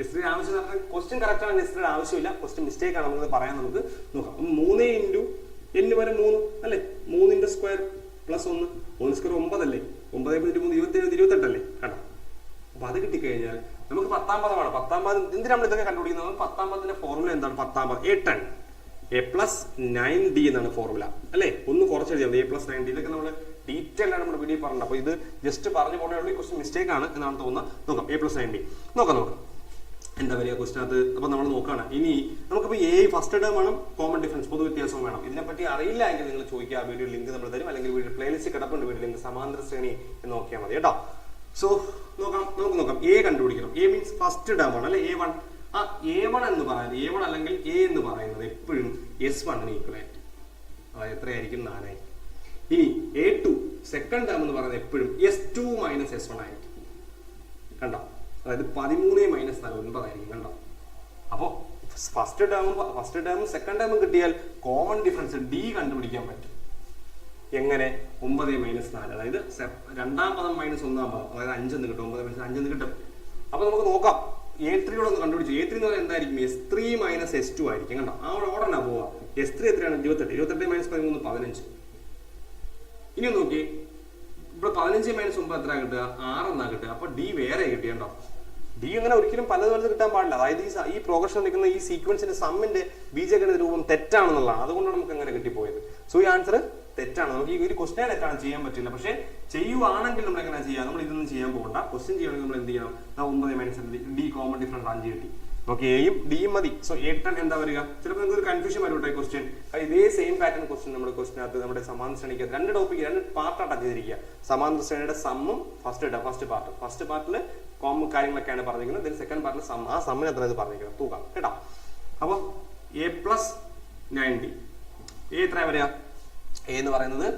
എസ് ത്രീ ആവശ്യം ക്വസ്റ്റ്യൻ കറക്റ്റ് ആണ് എസ് ത്രീ ആവശ്യമില്ല. ക്വസ്റ്റ്യൻ മിസ്റ്റേക്ക് ആണ് നമുക്ക് പറയാൻ നമുക്ക്. നോക്കാം. മൂന്ന് ഇന്റു എന്ന് വരെ മൂന്ന്. അല്ലേ? മൂന്നിന്റെ സ്ക്വയർ പ്ലസ് ഒന്ന് ഒന്ന് സ്ക്വയർ ഒമ്പതല്ലേ? ഒമ്പത് പോയിട്ട് മൂന്ന് ഇരുപത്തി ഏഴ് ഇരുപത്തെട്ടല്ലേ? കേട്ടോ അപ്പൊ അത് കിട്ടിക്കഴിഞ്ഞാൽ നമുക്ക് പത്താം പദമാണ് പത്താം പദം എന്തിനാ നമ്മൾ ഇതൊക്കെ കണ്ടുപിടിക്കുന്നത്? പത്താം പദത്തിന്റെ ഫോർമുല എന്താണ്? പത്താം പദം. A ten A plus nine D എന്നാണ് ഫോർമുല അല്ലേ? ഒന്ന് കുറച്ച് എഴുതിയാൽ മതി. എ പ്ലസ് നയൻ ഡി ഇതൊക്കെ നമ്മൾ ഡീറ്റെയിൽ ആണ് നമ്മുടെ വീഡിയോ പറഞ്ഞത്. അപ്പോൾ ഇത് ജസ്റ്റ് പറഞ്ഞു പോകണേ ഉള്ളൂ. ക്വസ്റ്റ്യൻ മിസ്റ്റേക്ക് ആണ് എന്നാണ് തോന്നുന്നത്. നോക്കാം. എ പ്ലസ് നയൻ ഡി നോക്കാം നോക്കാം. എന്താ പറയുക ക്വസ്റ്റിനകത്ത് അപ്പോൾ നമ്മൾ നോക്കുകയാണ് ഇനി നമുക്കിപ്പോൾ എ ഫസ്റ്റ് ടേം വേണം കോമൺ ഡിഫറൻസ് പൊതു വ്യത്യാസം വേണം. ഇതിനെപ്പറ്റി അറിയില്ല എങ്കിൽ നിങ്ങൾ ചോദിക്കുക. വീഡിയോ ലിങ്ക് നമ്മൾ തരും. അല്ലെങ്കിൽ വീഡിയോ പ്ലേലിസ്റ്റ് കിടപ്പുണ്ട് വീഡിയോ ലിങ്ക് സമാന്തര ശ്രേണി എന്ന് നോക്കിയാൽ മതി കേട്ടോ. സോ നോക്കാം. നമുക്ക് നോക്കാം. എ കണ്ടുപിടിക്കണം. എ മീൻസ് ഫസ്റ്റ് ടേം ആണ് അല്ലെ? എ വൺ ആ എ വൺ എന്ന് പറയുന്നത് എ വൺ അല്ലെങ്കിൽ എ എന്ന് പറയുന്നത് എപ്പോഴും എസ് വണ്ണിന് ഈക്വൽ ആയിരിക്കും അതായത് എത്രയായിരിക്കും? നാലായിരിക്കും. ഇനി എ ടു സെക്കൻഡ് ടേം എന്ന് പറയുന്നത് എപ്പോഴും S two minus S one ആയിരിക്കും. കണ്ടോ? അതായത് പതിമൂന്ന് മൈനസ് നാല് ഒൻപതായിരിക്കും കണ്ടോ? അപ്പോൾ ഫസ്റ്റ് ടേമും ഫസ്റ്റ് ടേമും സെക്കൻഡ് ടേമും കിട്ടിയാൽ കോമൺ ഡിഫറൻസ് ഡി കണ്ടുപിടിക്കാൻ പറ്റും. എങ്ങനെ? ഒമ്പത് മൈനസ് നാല്. അതായത് രണ്ടാം പദം മൈനസ് ഒന്നാം പദം. അതായത് അഞ്ചെന്ന് കിട്ടും ഒമ്പത് മൈനസ് അഞ്ചെന്ന് കിട്ടും. അപ്പൊ നമുക്ക് നോക്കാം. എ ത്രീയോട് ഒന്ന് കണ്ടുപിടിച്ചു. എ ത്രീ എന്ന് പറയുന്നത് എന്തായിരിക്കും? S three minus S two ആയിരിക്കും കണ്ടോ? ആ ഓർഡർ എന്നാ പോവാ. എസ് ത്രീ എത്രയാണ്? ഇരുപത്തെട്ട്. ഇരുപത്തെട്ട് മൈനസ് പതിമൂന്ന് പതിനഞ്ച്. ഇനി നോക്കി ഇവിടെ പതിനഞ്ച് മൈനസ് ഒമ്പത് എത്ര കിട്ടുക? ആറ് എന്നാ കിട്ടുക. അപ്പൊ ഡി വേറെ കിട്ടിയണ്ടോ ഡി അങ്ങനെ ഒരിക്കലും പലത് പലത് കിട്ടാൻ പാടില്ല. അതായത് ഈ ഈ പ്രോഗ്രഷൻ നിൽക്കുന്ന ഈ സീക്വൻസിന്റെ സമ്മിന്റെ ബീജഗണിത രൂപം തെറ്റാണെന്നുള്ളതാണ്. അതുകൊണ്ടാണ് നമുക്ക് അങ്ങനെ കിട്ടിപ്പോയത്. സോ ഈ ആൻസർ തെറ്റാണ്. നമുക്ക് ഈ ഒരു ക്വസ്റ്റ്യൻ തെറ്റാണ് ചെയ്യാൻ പറ്റില്ല പക്ഷേ ചെയ്യുവാണെങ്കിൽ നമ്മൾ എങ്ങനെ ചെയ്യാം? നമ്മൾ ഇതൊന്നും ചെയ്യാൻ പോകണ്ട. ക്വസ്റ്റ്യൻ ചെയ്യണമെങ്കിൽ നമ്മൾ എന്ത് ചെയ്യണം? ഒമ്പത് മൈനസ് ഡി കോമൺ ഡിഫറൻസ് അഞ്ച് കിട്ടി. ഓക്കെ എയും ഡിയും മതി. സോ എട്ടൻ എന്താ വരിക? ചിലപ്പോൾ നിങ്ങൾക്ക് ഒരു കൺഫ്യൂഷൻ വരും ഈ ക്വസ്റ്റ്യൻ ഇതേ സെയിം പാറ്റേൺ ക്വസ്റ്റ്യൻ നമ്മുടെ ക്വസ്റ്റിനകത്ത് നമ്മുടെ സമാന്തര ശ്രേണിക്ക് രണ്ട് ടോപ്പിക് രണ്ട് പാർട്ടാണ് ചെയ്തിരിക്കുക. സമാന്തര ശ്രേണിയുടെ സമ്മും ഫസ്റ്റ് ഫസ്റ്റ് പാർട്ട് ഫസ്റ്റ് പാർട്ടിൽ കോമൺ കാര്യങ്ങളൊക്കെയാണ് പറഞ്ഞിരിക്കുന്നത്. ദെൻ സെക്കൻഡ് പാർട്ടിൽ സം ആ സമ്മിന് അത്ര ഇത് പറഞ്ഞിരിക്കുന്നത്? തൂക്കം കേട്ടോ? അപ്പോൾ എ പ്ലസ് നയന്റി എ എത്ര വരിക? എ എന്ന് പറയുന്നത്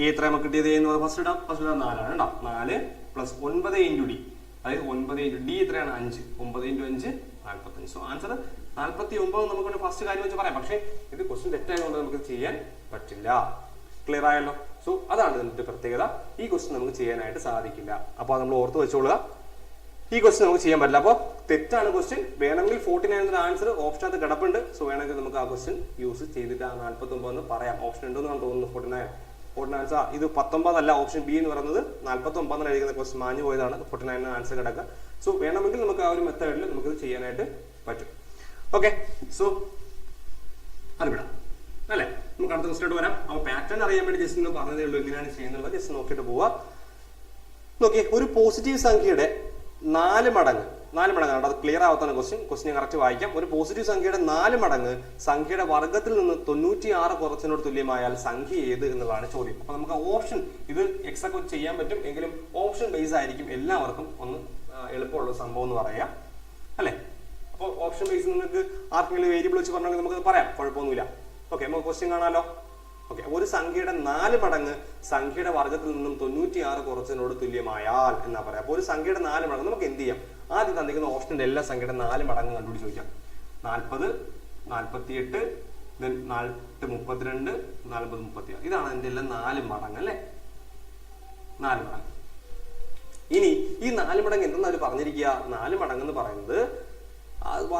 എ എത്ര നമുക്ക് കിട്ടിയത്? എന്ന് പറയുന്നത് ഫസ്റ്റ് ഇടാം ഫസ്റ്റ് ഇടാം നാലാണ് കേട്ടോ? നാല് പ്ലസ് ഒൻപത് ഇന്റു ഡി അതായത് ഒൻപത് ഇന്റു ഡി എത്രയാണ്? അഞ്ച്. ഒമ്പത് ഇന്റു അഞ്ച് നാൽപ്പത്തഞ്ച് സോ ആൻസർ നാൽപ്പത്തി ഒമ്പത് നമുക്ക് ഫസ്റ്റ് കാര്യം വെച്ച് പറയാം. പക്ഷേ ഇത് ക്വസ്റ്റ്യൻ തെറ്റായതുകൊണ്ട് നമുക്ക് ചെയ്യാൻ പറ്റില്ല. ക്ലിയർ ആയല്ലോ? സോ അതാണ് ഇതിന്റെ പ്രത്യേകത. ഈ ക്വസ്റ്റ്യൻ നമുക്ക് ചെയ്യാനായിട്ട് സാധിക്കില്ല. അപ്പോൾ നമ്മൾ ഓർത്ത് വെച്ചോളുക. ഈ ക്വസ്റ്റ്യൻ നമുക്ക് ചെയ്യാൻ പറ്റില്ല. അപ്പോൾ തെറ്റാണ് ക്വസ്റ്റ്യൻ വേണമെങ്കിൽ ഫോർട്ടി നയൻ ആൻസർ ഓപ്ഷനകത്ത് കിടപ്പുണ്ട്. സോ വേണമെങ്കിൽ നമുക്ക് ആ ക്വസ്റ്റ്യൻ യൂസ് ചെയ്തിട്ട് ആ നാൽപ്പത്തി ഒമ്പതെന്ന് പറയാം. ഓപ്ഷൻ ഉണ്ടെന്നാണ് തോന്നുന്നു ഫോർട്ടി നയൻ നയൻ ഇത് പത്തൊമ്പതല്ല ഓപ്ഷൻ ബി എന്ന് പറയുന്നത് നാൽപ്പത്തി ഒമ്പതെന്ന് എഴുതുന്ന ക്വസ്റ്റ്യൻ മാഞ്ഞു പോയതാണ്. ഫോർട്ടി നയൻ ആൻസർ കിടക്കുക. സോ വേണമെങ്കിൽ നമുക്ക് ആ ഒരു മെത്തേഡിൽ നമുക്ക് ഇത് ചെയ്യാനായിട്ട് പറ്റും. ഓക്കെ സോ അത് വിടാം അല്ലേ? നമുക്ക് അടുത്ത ക്വസ്റ്റിലോട്ട് വരാം. അപ്പോൾ പാറ്റേൺ അറിയാൻ വേണ്ടി ജസ്റ്റ് ഒന്ന് പറഞ്ഞതേ ഉള്ളൂ എങ്ങനെയാണ് ചെയ്യുന്നത്. ജസ്റ്റ് നോക്കിയിട്ട് പോവാ. നോക്കിയേ ഒരു പോസിറ്റീവ് സംഖ്യയുടെ നാല് മടങ്ങ്. നാല് മടങ്ങാണ് അത് ക്ലിയർ ആവാത്താണ് ക്വസ്റ്റ്യൻ ക്വസ്റ്റ്യൻ കറക്റ്റ് വായിക്കാം. ഒരു പോസിറ്റീവ് സംഖ്യയുടെ നാല് മടങ്ങ് സംഖ്യയുടെ വർഗത്തിൽ നിന്ന് തൊണ്ണൂറ്റി ആറ് കുറച്ചിനോട് തുല്യമായാൽ സംഖ്യ ഏത് എന്നുള്ളതാണ് ചോദ്യം. അപ്പൊ നമുക്ക് ഓപ്ഷൻ ഇത് എക്സൊക്കെ ചെയ്യാൻ പറ്റും. എങ്കിലും ഓപ്ഷൻ ബേസ് ആയിരിക്കും എല്ലാവർക്കും ഒന്ന് എളുപ്പമുള്ള സംഭവം എന്ന് പറയാം. അല്ലേ? അപ്പോൾ ഓപ്ഷൻ ബേസ് നിങ്ങൾക്ക് ആർക്കെങ്കിലും വേരിയബിൾ വെച്ച് പറഞ്ഞാൽ നമുക്ക് പറയാം. കുഴപ്പമൊന്നുമില്ല. ഓക്കെ നമുക്ക് ക്വസ്റ്റ്യൻ കാണാലോ? ഓക്കെ ഒരു സംഖ്യയുടെ നാല് മടങ്ങ് സംഖ്യയുടെ വർഗത്തിൽ നിന്നും തൊണ്ണൂറ്റി ആറ് കുറച്ചതിനോട് തുല്യമായാൽ എന്നാ പറയാം. അപ്പോൾ ഒരു സംഖ്യയുടെ നാല് മടങ്ങ് നമുക്ക് എന്ത് ചെയ്യാം? ആദ്യം തന്നിരിക്കുന്ന ഓപ്ഷന്റെ എല്ലാ സംഖ്യയുടെ നാല് മടങ്ങ് കണ്ടുപിടിച്ച് ചോദിക്കാം. നാൽപ്പത് നാൽപ്പത്തിയെട്ട് ദെൻ നാൽപ്പത്തി മുപ്പത്തിരണ്ട് നാൽപ്പത് മുപ്പത്തി ആറ് ഇതാണ് എന്റെ എല്ലാം നാല് മടങ്ങ് അല്ലേ? നാല് മടങ്ങ്. ഇനി ഈ നാല് മടങ്ങ് എന്തെന്നാ അവർ പറഞ്ഞിരിക്കുക നാല് മടങ്ങ് എന്ന് പറയുന്നത്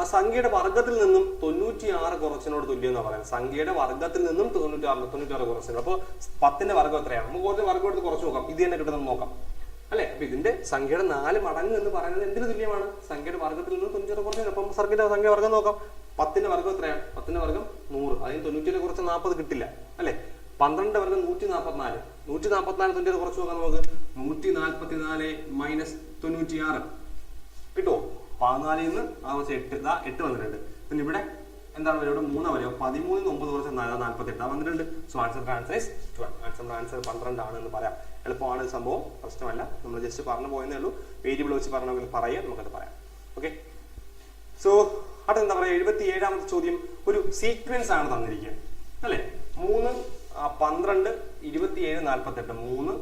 സംഖ്യയുടെ വർഗത്തിൽ നിന്നും തൊണ്ണൂറ്റി ആറ് കുറച്ചിനോട് തുല്യം എന്നാ പറയാം സംഖ്യയുടെ വർഗത്തിൽ നിന്നും തൊണ്ണൂറ്റി ആറ് തൊണ്ണൂറ്റി ആറ് കുറച്ചിനോട്. അപ്പോൾ പത്തിന്റെ വർഗം എത്രയാണ്? നമുക്ക് കുറച്ച് വർഗം എടുത്ത് കുറച്ച് നോക്കാം. ഇത് തന്നെ കിട്ടുന്നത് നോക്കാം. അല്ലെ? അപ്പൊ ഇതിന്റെ സംഖ്യയുടെ നാല് മടങ്ങ് എന്ന് പറയുന്നത് എന്തിനു തുല്യമാണ്? സംഖ്യയുടെ വർഗത്തിൽ നിന്ന് തൊണ്ണൂറ്റി കുറച്ച് അപ്പം സർക്കിന്റെ സംഖ്യ വർഗം നോക്കാം. പത്തിന്റെ വർഗം എത്രയാണ്? പത്തിന്റെ വർഗം നൂറ്. അതിന് തൊണ്ണൂറ്റി കുറച്ച് നാൽപ്പത് കിട്ടില്ല. അല്ലെ? പന്ത്രണ്ട് വർഗം നൂറ്റി നാൽപ്പത്തിനാല് നൂറ്റി നാൽപ്പത്തിനാല് തൊണ്ണൂറ്റി കുറച്ച് നോക്കാം നമുക്ക്. നൂറ്റി നാൽപ്പത്തിനാല് മൈനസ് തൊണ്ണൂറ്റി ആറ് കിട്ടുമോ പതിനാലിൽ നിന്ന് ആ വെച്ച് എട്ട് ഇതാ എട്ട് വന്നിട്ടുണ്ട്. പിന്നെ ഇവിടെ എന്താണ് വരിക? ഇവിടെ മൂന്ന് വരിക. പതിമൂന്നിൽ ഒമ്പത് കുറച്ച് നാല് നാൽപ്പത്തി എട്ടാ വന്നിട്ടുണ്ട്. So answer answer is twelve answer answer പന്ത്രണ്ടാണ് എന്ന് പറയാം. എളുപ്പമാണ് സംഭവം. പ്രശ്നമല്ല. നമ്മൾ ജസ്റ്റ് പറഞ്ഞു പോയെന്നേ ഉള്ളൂ. വേരിയബിൾ വെച്ച് പറഞ്ഞെങ്കിൽ പറയാം നമുക്കത് പറയാം. ഓക്കെ സോ അതെന്താ പറയുക? എഴുപത്തി ഏഴാമത്തെ ചോദ്യം. ഒരു സീക്വൻസ് ആണ് തന്നിരിക്കുക അല്ലേ? മൂന്ന് പന്ത്രണ്ട് ഇരുപത്തിയേഴ് നാൽപ്പത്തെട്ട്. മൂന്ന്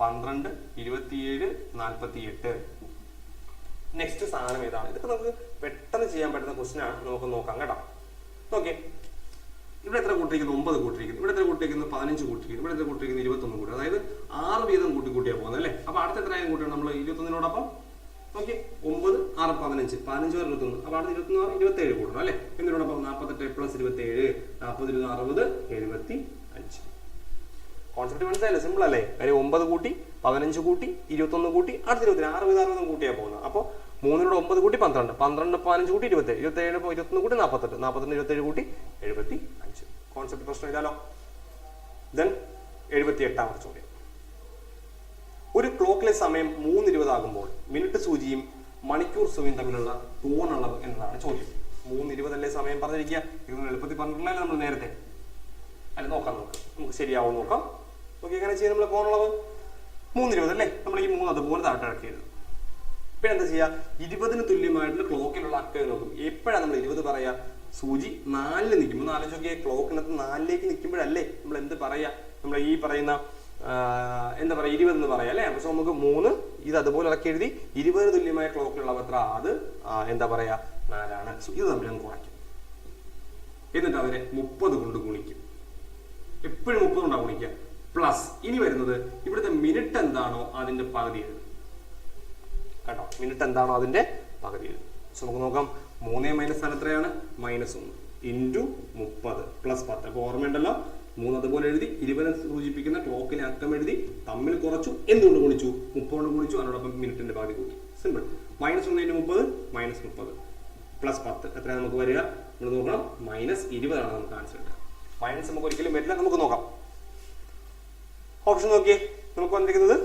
പന്ത്രണ്ട് ഇരുപത്തിയേഴ് നാൽപ്പത്തിയെട്ട്. നെക്സ്റ്റ് സാധനം ഏതാണ്? ഇതൊക്കെ നമുക്ക് പെട്ടെന്ന് ചെയ്യാൻ പറ്റുന്ന ക്വസ്റ്റൻ ആണ്. നമുക്ക് നോക്കാം കേട്ടോ. ഓക്കെ ഇവിടെ എത്ര കൂട്ടിയിരിക്കുന്നു ഒമ്പത് കൂട്ടിയിരിക്കുന്നു ഇവിടെ എത്ര കൂട്ടിയിരിക്കുന്നു പതിനഞ്ച് കൂട്ടിയിരിക്കുന്നു ഇവിടെ എത്ര കൂട്ടിയിരിക്കുന്നു ഇരുപത്തൊന്ന് കൂട്ടി അതായത് ആറ് വീതം കൂട്ടി കൂട്ടിയാ പോകുന്നത് അല്ലേ? അപ്പൊ അടുത്ത എത്രയും കൂട്ടിയാണ് നമ്മൾ ഇരുപത്തൊന്നിനോടൊപ്പം? ഓക്കെ ഒമ്പത് ആറ് പതിനഞ്ച്. പതിനഞ്ച് പേർ ഇരുപത്തൊന്ന്. അപ്പൊ അടുത്ത് ഇരുപത്തൊന്ന് ആറ് ഇരുപത്തേഴ് കൂട്ടണം അല്ലേ? ഇതിനോടൊപ്പം നാൽപ്പത്തെട്ട് പ്ലസ് ഇരുപത്തേഴ് നാൽപ്പത് ഇരുപത് അറുപത് എഴുപത്തി അഞ്ച് കോൺസെപ്റ്റ് മനസ്സിലായില്ലേ? സിമ്പിൾ അല്ലേ? കാര്യം ഒമ്പത് കൂട്ടി പതിനഞ്ച് കൂട്ടി ഇരുപത്തൊന്ന് കൂട്ടി അടുത്ത ഇരുപത്തി ആറ് വീതം അറുപതും കൂട്ടിയാ പോകുന്നത്. അപ്പോൾ മൂന്നിനോട് ഒമ്പത് കൂട്ടി പന്ത്രണ്ട്. പന്ത്രണ്ട് പതിനഞ്ച് കൂട്ടി ഇരുപത്തേഴ്. ഇരുപത്തേഴ് ഇരുപത്തൊന്ന് കൂട്ടി നാൽപ്പത്തെട്ട് നാൽപ്പത്തെട്ട് ഇരുപത്തേഴ് കൂട്ടി എഴുപത്തി അഞ്ച് കോൺസെപ്റ്റ് പ്രശ്നം ഇതാലോ ദെൻ എഴുപത്തി എട്ടാമത്തെ ചോദ്യം. ഒരു ക്ലോക്കിലെ സമയം മൂന്ന് ഇരുപതാകുമ്പോൾ മിനിറ്റ് സൂചിയും മണിക്കൂർ സൂചിയും തമ്മിലുള്ള തൂണളവ് എന്നതാണ് ചോദ്യം. മൂന്ന് ഇരുപതല്ലേ സമയം പറഞ്ഞിരിക്കുക? ഇത് എളുപ്പത്തിൽ പറഞ്ഞിട്ടില്ല നമ്മൾ നേരത്തെ. അല്ല നോക്കാം നമുക്ക്. നമുക്ക് ശരിയാവും നോക്കാം. നോക്കി എങ്ങനെ ചെയ്യാം നമ്മൾ കോണളവ്? മൂന്ന് ഇരുപത് അല്ലേ നമ്മൾ ഈ മൂന്ന് അതുപോലെ താഴ്ത്തി ഇറക്കിയത് പിന്നെ എന്താ ചെയ്യുക ഇരുപതിന് തുല്യമായിട്ടുള്ള ക്ലോക്കിലുള്ള അക്ക നോക്കും എപ്പോഴാണ് നമ്മൾ ഇരുപത് പറയാ? സൂചി നാലിൽ നിൽക്കുമ്പോൾ നാലഞ്ചൊക്കെ ക്ലോക്കിനകത്ത് നാലിലേക്ക് നിൽക്കുമ്പോഴല്ലേ നമ്മൾ എന്ത് പറയാ? നമ്മൾ ഈ പറയുന്ന എന്താ പറയാ ഇരുപത് എന്ന് പറയാം അല്ലേ? പക്ഷെ നമുക്ക് മൂന്ന് ഇത് അതുപോലെ ഇറക്കി എഴുതി ഇരുപത് തുല്യമായ ക്ലോക്കിലുള്ള പത്ര അത് എന്താ പറയാ? നാലാണ്. ഇത് തമ്മിൽ അങ്ങ് കുറയ്ക്കും. എന്നിട്ട് അവരെ മുപ്പത് കൊണ്ട് ഗുണിക്കും. എപ്പോഴും മുപ്പത് കൊണ്ടാണ് ഗുണിക്കുക പ്ലസ്. ഇനി വരുന്നത് ഇവിടുത്തെ മിനിറ്റ് എന്താണോ അതിന്റെ പകുതി എഴുതും. കേട്ടോ? മിനിറ്റ് എന്താണോ അതിന്റെ പകുതി എഴുതും. സോ നമുക്ക് നോക്കാം. മൂന്നേ മൈനസ് സ്ഥാനം എത്രയാണ്? മൈനസ് ഒന്ന്. ഇന്റു മുപ്പത്. പ്ലസ് പത്ത്. അപ്പോൾ ഓർമ്മയുണ്ടല്ലോ? മൂന്ന് അതുപോലെ എഴുതി ഇരുപത് സൂചിപ്പിക്കുന്ന ക്ലോക്കിലെ അക്കം എഴുതി തമ്മിൽ കുറച്ചു എന്തുകൊണ്ട് ഗുണിച്ചു? മുപ്പതുകൊണ്ട് ഗുണിച്ചു അതിനോടൊപ്പം മിനിറ്റിന്റെ പകുതി കൂട്ടി. സിമ്പിൾ മൈനസ് ഒന്ന് ഇന്റു മുപ്പത് മൈനസ് മുപ്പത്. പ്ലസ് പത്ത്. എത്രയാണ് നമുക്ക് വരിക? നമ്മൾ നോക്കണം. മൈനസ് ഇരുപതാണ് നമുക്ക് ആൻസർ കിട്ടുക. മൈനസ് നമുക്ക് ഒരിക്കലും വരില്ല. നമുക്ക് നോക്കാം. ഓപ്ഷൻ നോക്കിയേ. നമുക്ക് വന്നിരിക്കുന്നത്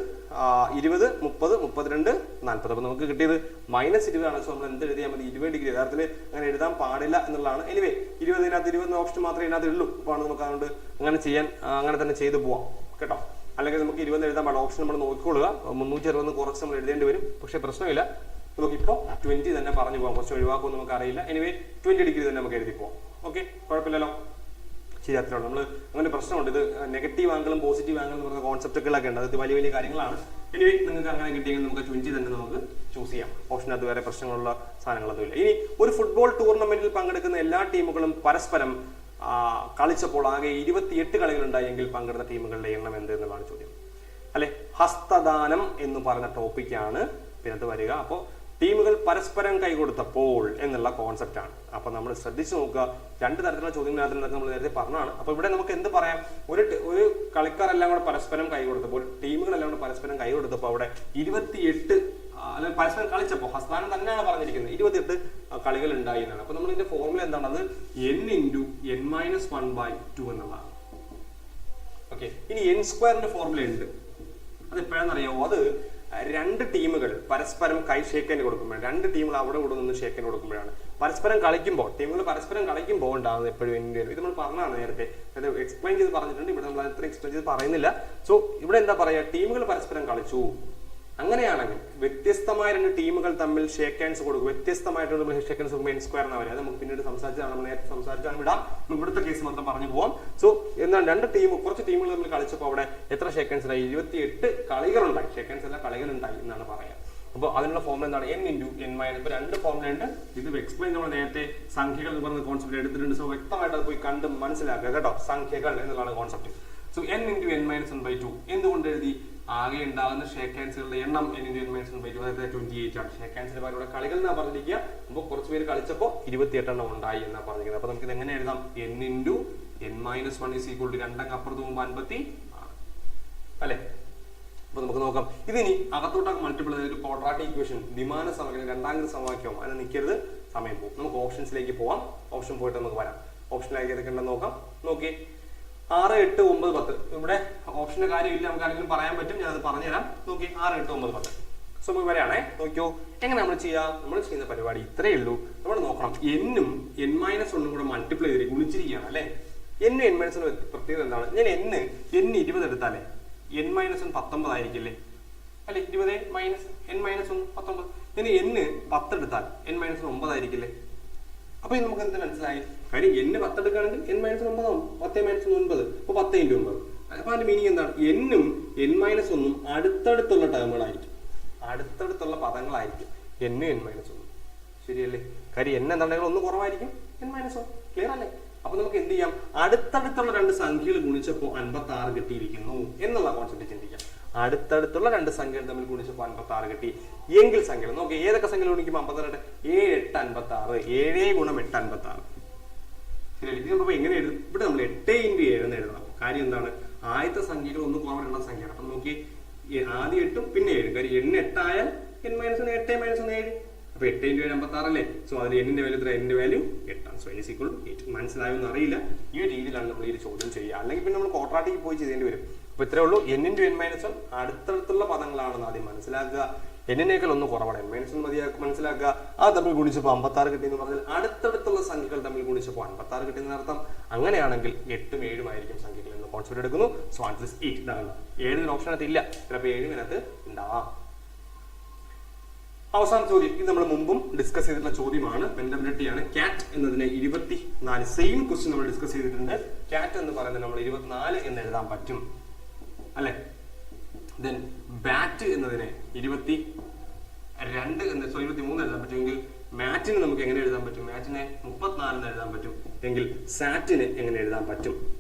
ഇരുപത് മുപ്പത് മുപ്പത്തിരണ്ട് നാൽപ്പത് അപ്പൊ നമുക്ക് കിട്ടിയത് മൈനസ് ഇരുപതാണ് സോ നമ്മൾ എന്ത് എഴുതിയാൽ മതി? ഇരുപത് ഡിഗ്രി. യഥാർത്ഥത്തിൽ അങ്ങനെ എഴുതാൻ പാടില്ല എന്നുള്ളതാണ്. എനിവേ ഇരുപതിനകത്ത് ഇരുപത് ഓപ്ഷൻ മാത്രമേ ഇതിനകത്ത് ഉള്ളൂ. അപ്പോൾ നമുക്ക് അതുകൊണ്ട് അങ്ങനെ ചെയ്യാൻ അങ്ങനെ തന്നെ ചെയ്തു പോവാം. കേട്ടോ? അല്ലെങ്കിൽ നമുക്ക് ഇരുപത് എഴുതാൻ പാടില്ല. ഓപ്ഷൻ നമ്മൾ നോക്കിക്കൊള്ളുക. മുന്നൂറ്റി അറുപത് കുറച്ച് നമ്മൾ എഴുതേണ്ടി വരും. പക്ഷേ പ്രശ്നമില്ല. നമുക്കിപ്പോൾ ട്വന്റി തന്നെ പറഞ്ഞു പോകാം കുറച്ച് ഒഴിവാക്കുമെന്ന് നമുക്ക് അറിയില്ല. എനിവേ ട്വന്റി ഡിഗ്രി തന്നെ നമുക്ക് എഴുതി പോവാം. ഓക്കെ കുഴപ്പമില്ലല്ലോ? ശരി നമ്മൾ അങ്ങനെ പ്രശ്നമുണ്ട്. ഇത് നെഗറ്റീവ് ആംഗിളും പോസിറ്റീവ് ആംഗിളും എന്ന് പറഞ്ഞ കോൺസെപ്റ്റുകളൊക്കെ ഉണ്ട്. അത് വലിയ വലിയ കാര്യങ്ങളാണ്. ഇനി നിങ്ങൾക്ക് അങ്ങനെ കിട്ടിയെങ്കിൽ നമുക്ക് ട്വന്റി തന്നെ നമുക്ക് ചൂസ് ചെയ്യാം. ഓപ്ഷൻ അതുവരെ വേറെ പ്രശ്നങ്ങളുള്ള സാധനങ്ങളൊന്നുമില്ല. ഇനി ഒരു ഫുട്ബോൾ ടൂർണമെന്റിൽ പങ്കെടുക്കുന്ന എല്ലാ ടീമുകളും പരസ്പരം കളിച്ചപ്പോൾ ആകെ ഇരുപത്തിയെട്ട് കളികളുണ്ടായെങ്കിൽ പങ്കെടുത്ത ടീമുകളുടെ എണ്ണം എന്ത് എന്നുള്ളതാണ് ചോദ്യം. അല്ലെ? ഹസ്തദാനം എന്ന് പറഞ്ഞ ടോപ്പിക്കാണ് പിന്നത്ത് വരിക. അപ്പോൾ ടീമുകൾ പരസ്പരം കൈകൊടുത്തപ്പോൾ എന്നുള്ള കോൺസെപ്റ്റ് ആണ്. അപ്പൊ നമ്മൾ ശ്രദ്ധിച്ചു നോക്കുക. രണ്ട് തരത്തിലുള്ള ചോദ്യങ്ങളകത്ത് നമ്മൾ നേരത്തെ പറഞ്ഞതാണ്. അപ്പൊ ഇവിടെ നമുക്ക് എന്ത് പറയാം? ഒരു ഒരു കളിക്കാരെല്ലാം കൂടെ പരസ്പരം കൈകൊടുത്തപ്പോൾ ടീമുകളെല്ലാം കൂടെ പരസ്പരം കൈകൊടുത്തപ്പോൾ അവിടെ ഇരുപത്തിയെട്ട് അല്ലെങ്കിൽ പരസ്പരം കളിച്ചപ്പോൾ ഹസ്താനം തന്നെയാണ് പറഞ്ഞിരിക്കുന്നത്. ഇരുപത്തിയെട്ട് കളികൾ ഉണ്ടായി എന്നാണ്. അപ്പൊ നമ്മൾ ഇതിന്റെ ഫോർമുല എന്താണ്? അത് N into N minus one by two എന്നുള്ളതാണ്. ഓക്കെ ഇനി എൻ സ്ക്വയറിന്റെ ഫോർമുല ഉണ്ട്. അത് എപ്പോഴാണെന്നറിയാമോ അത് രണ്ട് ടീമുകൾ പരസ്പരം കൈ ഷേക്കൻ കൊടുക്കുമ്പോഴാണ്. രണ്ട് ടീമുകൾ അവിടെ ഇവിടെ നിന്ന് ഷേക്കൻ കൊടുക്കുമ്പോഴാണ്. പരസ്പരം കളിക്കുമ്പോൾ ടീമുകൾ പരസ്പരം കളിക്കുമ്പോൾ ഉണ്ടാകുന്നത് എപ്പോഴും എന്റെ ഇത് നമ്മൾ പറഞ്ഞതാണ് നേരത്തെ. അത് എക്സ്പ്ലെയിൻ ചെയ്ത് പറഞ്ഞിട്ടുണ്ട്. ഇവിടെ നമ്മൾ അത്ര എക്സ്പ്ലെയിൻ ചെയ്ത് പറയുന്നില്ല. സോ ഇവിടെ എന്താ പറയുക? ടീമുകൾ പരസ്പരം കളിച്ചു. അങ്ങനെയാണെങ്കിൽ വ്യത്യസ്തമായ രണ്ട് ടീമുകൾ തമ്മിൽ ഷേക്ക് ഹാൻഡ്സ് കൊടുക്കും. വ്യത്യസ്തമായിട്ട് ഷേക്ക് ഹാൻഡ്സ് മെയിൻ സ്ക്വയർ എന്നാ പറയുക അത് നമുക്ക് പിന്നീട് സംസാരിച്ചാണ് നേരത്തെ സംസാരിച്ചാണ് വിടാം. ഇവിടുത്തെ കേസ് മാത്രം പറഞ്ഞു പോവാം. സോ എന്നാൽ രണ്ട് ടീം കുറച്ച് ടീമുകൾ തമ്മിൽ കളിച്ചപ്പോൾ അവിടെ എത്ര ഷേക്ക് ഹാൻഡ്സ് ഉണ്ടായി? ഇരുപത്തിയെട്ട് കളികളുണ്ടായി. ഷേക്ക് ഹാൻഡ്സ് അല്ല കളികളുണ്ടായി എന്നാണ് പറയാം. അപ്പോൾ അതിനുള്ള ഫോർമുല എന്താണ്? എൻ ഇന്റു എൻ മൈനസ് ഇപ്പോൾ രണ്ട് ഫോർമുല ഉണ്ട്. ഇത് എക്സ്പ്ലെയിൻ നമ്മൾ നേരത്തെ സംഖ്യകൾ എന്ന് പറയുന്ന കോൺസെപ്റ്റ് എടുത്തിട്ടുണ്ട്. സോ വ്യക്തമായിട്ട് അത് പോയി കണ്ട് മനസ്സിലാക്കുക കേട്ടോ. സംഖ്യകൾ എന്നുള്ളതാണ് concept so N into N minus one by two എന്തുകൊണ്ട് എഴുതി? ആകെ ഉണ്ടാകുന്ന ഷേക്ക് ഹാൻഡ്സുകളുടെ എണ്ണം എൻ ഇന്ത്യൻ ടു അതായത് ട്വന്റി എയ്റ്റ് ആണ്. ഷേക്ക് ഹാൻഡ്സിന്റെ ഇവിടെ കളികൾ എന്നാ പറഞ്ഞിരിക്കുക. അപ്പോൾ കുറച്ച് പേര് കളിച്ചപ്പോൾ ഇരുപത്തിയെട്ട് എണ്ണം ഉണ്ടായി എന്നാ പറഞ്ഞിരിക്കുന്നത്. അപ്പൊ നമുക്ക് ഇത് എങ്ങനെ എഴുതാം? N into N minus one is equal to രണ്ടങ്ങ് അപ്പുറത്ത് പോകുമ്പോൾ അൻപത്തി അല്ലേ? അപ്പൊ നമുക്ക് നോക്കാം. ഇതിനി അകത്തോട്ടൊക്കെ മൾട്ടിപ്പിൾ ഒരു ക്വാഡ്രാറ്റിക് ഇക്വേഷൻ ദ്വിമാന സമവാക്യം രണ്ടാമത് സമവാക്യം അതിന് നിൽക്കരുത്. സമയം പോകും. നമുക്ക് ഓപ്ഷൻസിലേക്ക് പോവാം. ഓപ്ഷൻ പോയിട്ട് നമുക്ക് വരാം. ഓപ്ഷനിലേക്ക് ഏതൊക്കെ ഉണ്ടെന്ന് നോക്കാം. നോക്കി ആറ് എട്ട് ഒമ്പത് പത്ത്. ഇവിടെ ഓപ്ഷന്റെ കാര്യമില്ല നമുക്ക് ആരെങ്കിലും പറയാൻ പറ്റും ഞാനത് പറഞ്ഞുതരാം. നോക്കി ആറ് എട്ട് ഒമ്പത് പത്ത്. സോ നമുക്ക് വരെയാണേ. നോക്കിയോ? എങ്ങനെ നമ്മൾ ചെയ്യാം? നമ്മൾ ചെയ്യുന്ന പരിപാടി ഇത്രയേ ഉള്ളൂ. നമ്മൾ നോക്കണം. എന്നും എൻ മൈനസ് ഒന്നും കൂടെ മൾട്ടിപ്ലൈ ചെയ്ത് ഗുണിച്ചിരിക്കുകയാണ് അല്ലേ? എന്നും എൻ മൈനസ് പ്രത്യേകത എന്താണ്? ഞാൻ എന്ന് എൻ ഇരുപത് എടുത്താലേ? എൻ മൈനസ് ഒന്ന് പത്തൊമ്പതായിരിക്കില്ലേ അല്ലെ? ഇരുപത് മൈനസ് എൻ മൈനസ് ഒന്ന് പത്തൊമ്പത്. ഇനി എന്ന് പത്തെടുത്താൽ എൻ മൈനസ് ഒമ്പതായിരിക്കില്ലേ അപ്പൊ ഇത് നമുക്ക് എന്ത് മനസ്സിലായി? കാര്യം എന് പത്തെടുക്കുകയാണെങ്കിൽ എൻ മൈനസ് ഒമ്പതാവും പത്തേ മൈനസ് ഒൻപത്. അപ്പൊ പത്ത് ഇന്റു ഒമ്പത് അപ്പൊ അതിന്റെ മീനിങ് എന്താണ്? എന്നും എൻ മൈനസ് ഒന്നും അടുത്തടുത്തുള്ള ടേമുകളായിരിക്കും അടുത്തടുത്തുള്ള പദങ്ങളായിരിക്കും. എന്നും എൻ മൈനസ് ഒന്നും. ശരിയല്ലേ? കാര്യം എൻ എന്താണെങ്കിൽ ഒന്ന് കുറവായിരിക്കും. എൻ മൈനസ് ഒന്ന്. ക്ലിയർ അല്ലേ? അപ്പൊ നമുക്ക് എന്ത് ചെയ്യാം? അടുത്തടുത്തുള്ള രണ്ട് സംഖ്യകൾ ഗുണിച്ചപ്പോൾ അൻപത്തി ആറ് കിട്ടിയിരിക്കുന്നു എന്നുള്ള കോൺസെപ്റ്റ് ചിന്തിക്കാം. അടുത്തടുത്തുള്ള രണ്ട് സംഖ്യകൾ തമ്മിൽ ഗുണിച്ചപ്പോൾ അൻപത്തി ആറ് കിട്ടി. എങ്കിൽ സംഖ്യകൾ. നോക്കി ഏതൊക്കെ സംഖ്യകൾ ഗുണിക്കുമ്പോൾ അമ്പത്തിരണ്ട് ഏഴ് എട്ട് അൻപത്തി ആറ് ഏഴ് ഗുണം എട്ട് അൻപത്തി ആറ് ഇത് നമ്മൾ എങ്ങനെ എഴുതും ഇവിടെ നമ്മൾ എട്ട് ഇന്റു ഏഴ് എന്ന് എഴുതണം. കാര്യം എന്താണ്? ആദ്യത്തെ സംഖ്യകൾ ഒന്ന് കുറവുള്ള സംഖ്യയാണ്. അപ്പൊ നോക്കി ഈ ആദ്യം എട്ടും പിന്നെ ഏഴും. കാര്യം എണ്ണ് എട്ടായാൽ എൻ മൈനസ് ഒന്ന് എട്ട് മൈനസ് ഒന്ന് ഏഴ്. അപ്പൊ എട്ട് ഇന്റു ഏഴ് അമ്പത്തി ആറല്ലേ സോ അതിൽ എന്നിന്റെ വാല്യൂ എത്ര എന്റെ വാല്യൂ എട്ടാണ്. സോ എനിക്ക് ഇക്വൾ എയ്റ്റ് മനസ്സിലായെന്ന് അറിയില്ല. ഈ ഒരു രീതിയിലാണ് നമ്മൾ ഈ ചോദ്യം ചെയ്യുക. അല്ലെങ്കിൽ പിന്നെ നമ്മൾ കോട്രാട്ടിക്ക് പോയി ചെയ്യേണ്ടി വരും. അപ്പൊ ഇത്രേ ഉള്ളൂ. N into N minus one അടുത്തടുത്തുള്ള പദങ്ങളാണെന്ന് ആദ്യം മനസ്സിലാക്കുക. എന്നിനേക്കാൾ ഒന്ന് കുറവാണ്. എൻ മൈനസ് മതിയാക്കുക മനസ്സിലാക്കുക. ആ തമ്മിൽ ഗുണിച്ചപ്പോൾ അമ്പത്താറ് കിട്ടിയെന്ന് പറഞ്ഞാൽ അടുത്തടുത്തുള്ള സംഖ്യകൾ തമ്മിൽ ഗുണിച്ചപ്പോൾ അമ്പത്താറ് കിട്ടിയെന്ന് അർത്ഥം. അങ്ങനെയാണെങ്കിൽ എട്ടും ഏഴും ആയിരിക്കും സംഖ്യകൾ എന്ന് കോൺസെപ്റ്റ് എടുക്കുന്നു. സോ ആൻസർ ഇസ് എയ്റ്റ് ഇതാണ്. ഏഴിന് ഓപ്ഷൻ അകത്ത് ഇല്ല ചിലപ്പോൾ ഏഴിനകത്ത് ഉണ്ടാവാം. അവസാന ചോദ്യം. ഇത് നമ്മൾ മുമ്പും ഡിസ്കസ് ചെയ്തിട്ടുള്ള ചോദ്യമാണ്. മെന്റബിലിറ്റിയാണ് കാറ്റ് എന്നതിനെ ഇരുപത്തി നാല് സെയിം ക്വസ്റ്റ്യൻ നമ്മൾ ഡിസ്കസ് ചെയ്തിട്ടുണ്ട്. കാറ്റ് എന്ന് പറയുന്നത് നമ്മൾ ഇരുപത്തിനാല് എന്ന് എഴുതാൻ പറ്റും. അല്ലെ? ദെൻ ബാറ്റ് എന്നതിനെ ഇരുപത്തി രണ്ട് എന്ന് സോ ഇരുപത്തി മൂന്ന് എഴുതാൻ പറ്റുമെങ്കിൽ മാറ്റിന് നമുക്ക് എങ്ങനെ എഴുതാൻ പറ്റും? മാറ്റിനെ മുപ്പത്തിനാലിന് എഴുതാൻ പറ്റും. എങ്കിൽ സാറ്റിന് എങ്ങനെ എഴുതാൻ പറ്റും?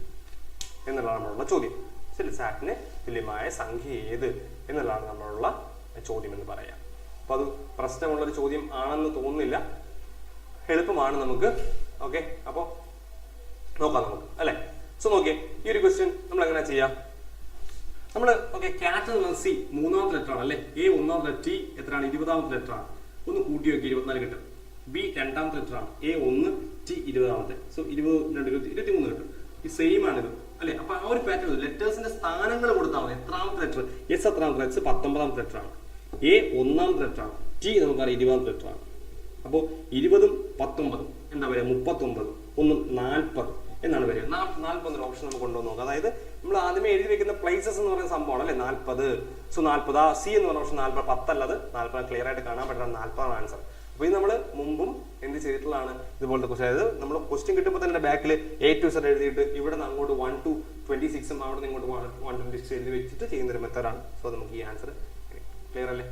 എന്നുള്ളതാണ് നമ്മളുള്ള ചോദ്യം. ശരി സാറ്റിന് തുല്യമായ സംഖ്യ ഏത്? എന്നുള്ളതാണ് നമ്മളുള്ള ചോദ്യം എന്ന് പറയാം. അപ്പൊ അത് പ്രശ്നമുള്ള ഒരു ചോദ്യം ആണെന്ന് തോന്നുന്നില്ല. എളുപ്പമാണ് നമുക്ക് ഓക്കെ അപ്പോ നോക്കാം നമുക്ക് അല്ലെ? സോ നോക്കിയേ ഈ ഒരു ക്വസ്റ്റ്യൻ നമ്മൾ എങ്ങനെ ചെയ്യാം? നമ്മൾ ഓക്കെ ക്യാറ്റ് എന്നുള്ളത് സി മൂന്നാമത്തെ ലെറ്റർ ആണ് അല്ലെ? എ ഒന്നാമത്തെ ലെറ്റർ ടി എത്രയാണ്? ഇരുപതാമത്തെ ലെറ്റർ ആണ്. ഒന്ന് കൂട്ടി നോക്കി ഇരുപത്തിനാല് കിട്ടും. ബി രണ്ടാമത്തെ ലെറ്റർ ആണ്. എ ഒന്ന് ടി ഇരുപതാമത്തെ. സോ ഇരുപത് രണ്ട് ഇരുപത്തി ഇരുപത്തി മൂന്ന് കിട്ടും. ഈ സെയിം ആണിത് അല്ലെ? അപ്പൊ ആ ഒരു പാറ്റേൺ ലെറ്റേഴ്സിന്റെ സ്ഥാനങ്ങൾ കൊടുത്താൽ മതി. എത്രാമത്തെ ലെറ്റർ എസ് എത്രാമത്തെ ലെറ്റർ പത്തൊമ്പതാമത്തെ ലെറ്റർ ആണ്. എ ഒന്നാമത്തെ ലെറ്റർ ആണ്. ടി നമുക്കറിയാം ഇരുപതാമത്തെ ലെറ്റർ ആണ്. അപ്പോൾ ഇരുപതും പത്തൊമ്പതും എന്താ പറയുക മുപ്പത്തൊമ്പത്. ഒന്നും നാൽപ്പത്. എന്നാണ് വരിക? നാൽപ്പത് ഓപ്ഷൻ നമുക്ക് കൊണ്ടുവന്ന് നോക്കാം. അതായത് നമ്മൾ ആദ്യമേ എഴുതി വെക്കുന്ന പ്ലേസസ് എന്ന് പറയുന്ന സംഭവമാണ് അല്ലേ? നാൽപ്പത്. സോ നാൽപ്പത് ആ സി എന്ന് പറഞ്ഞ പക്ഷേ നാൽപ്പത് പത്തല്ലത് നാൽപ്പത് ക്ലിയർ ആയിട്ട് കാണാൻ പറ്റുന്ന നാൽപ്പതാണ് ആൻസർ അപ്പോൾ ഇത് നമ്മൾ മുമ്പും എന്ത് ചെയ്തിട്ടുള്ളതാണ് ഇതുപോലത്തെ ക്വസ്റ്റൻ അതായത് നമ്മൾ ക്വസ്റ്റ്യൻ കിട്ടുമ്പോൾ തന്നെ ബാക്കിൽ എ ടു സെറ്റ് എഴുതിയിട്ട് ഇവിടെ നിന്ന് അങ്ങോട്ട് വൺ ടു ട്വന്റി സിക്സും അവിടെ നിന്ന് ഇങ്ങോട്ട് വൺ ട്വന്റി സിക്സ് എഴുതി വെച്ചിട്ട് ചെയ്യുന്ന ഒരു മെത്തേഡാണ് സോ നമുക്ക് ഈ ആൻസർ ക്ലിയർ അല്ലേ?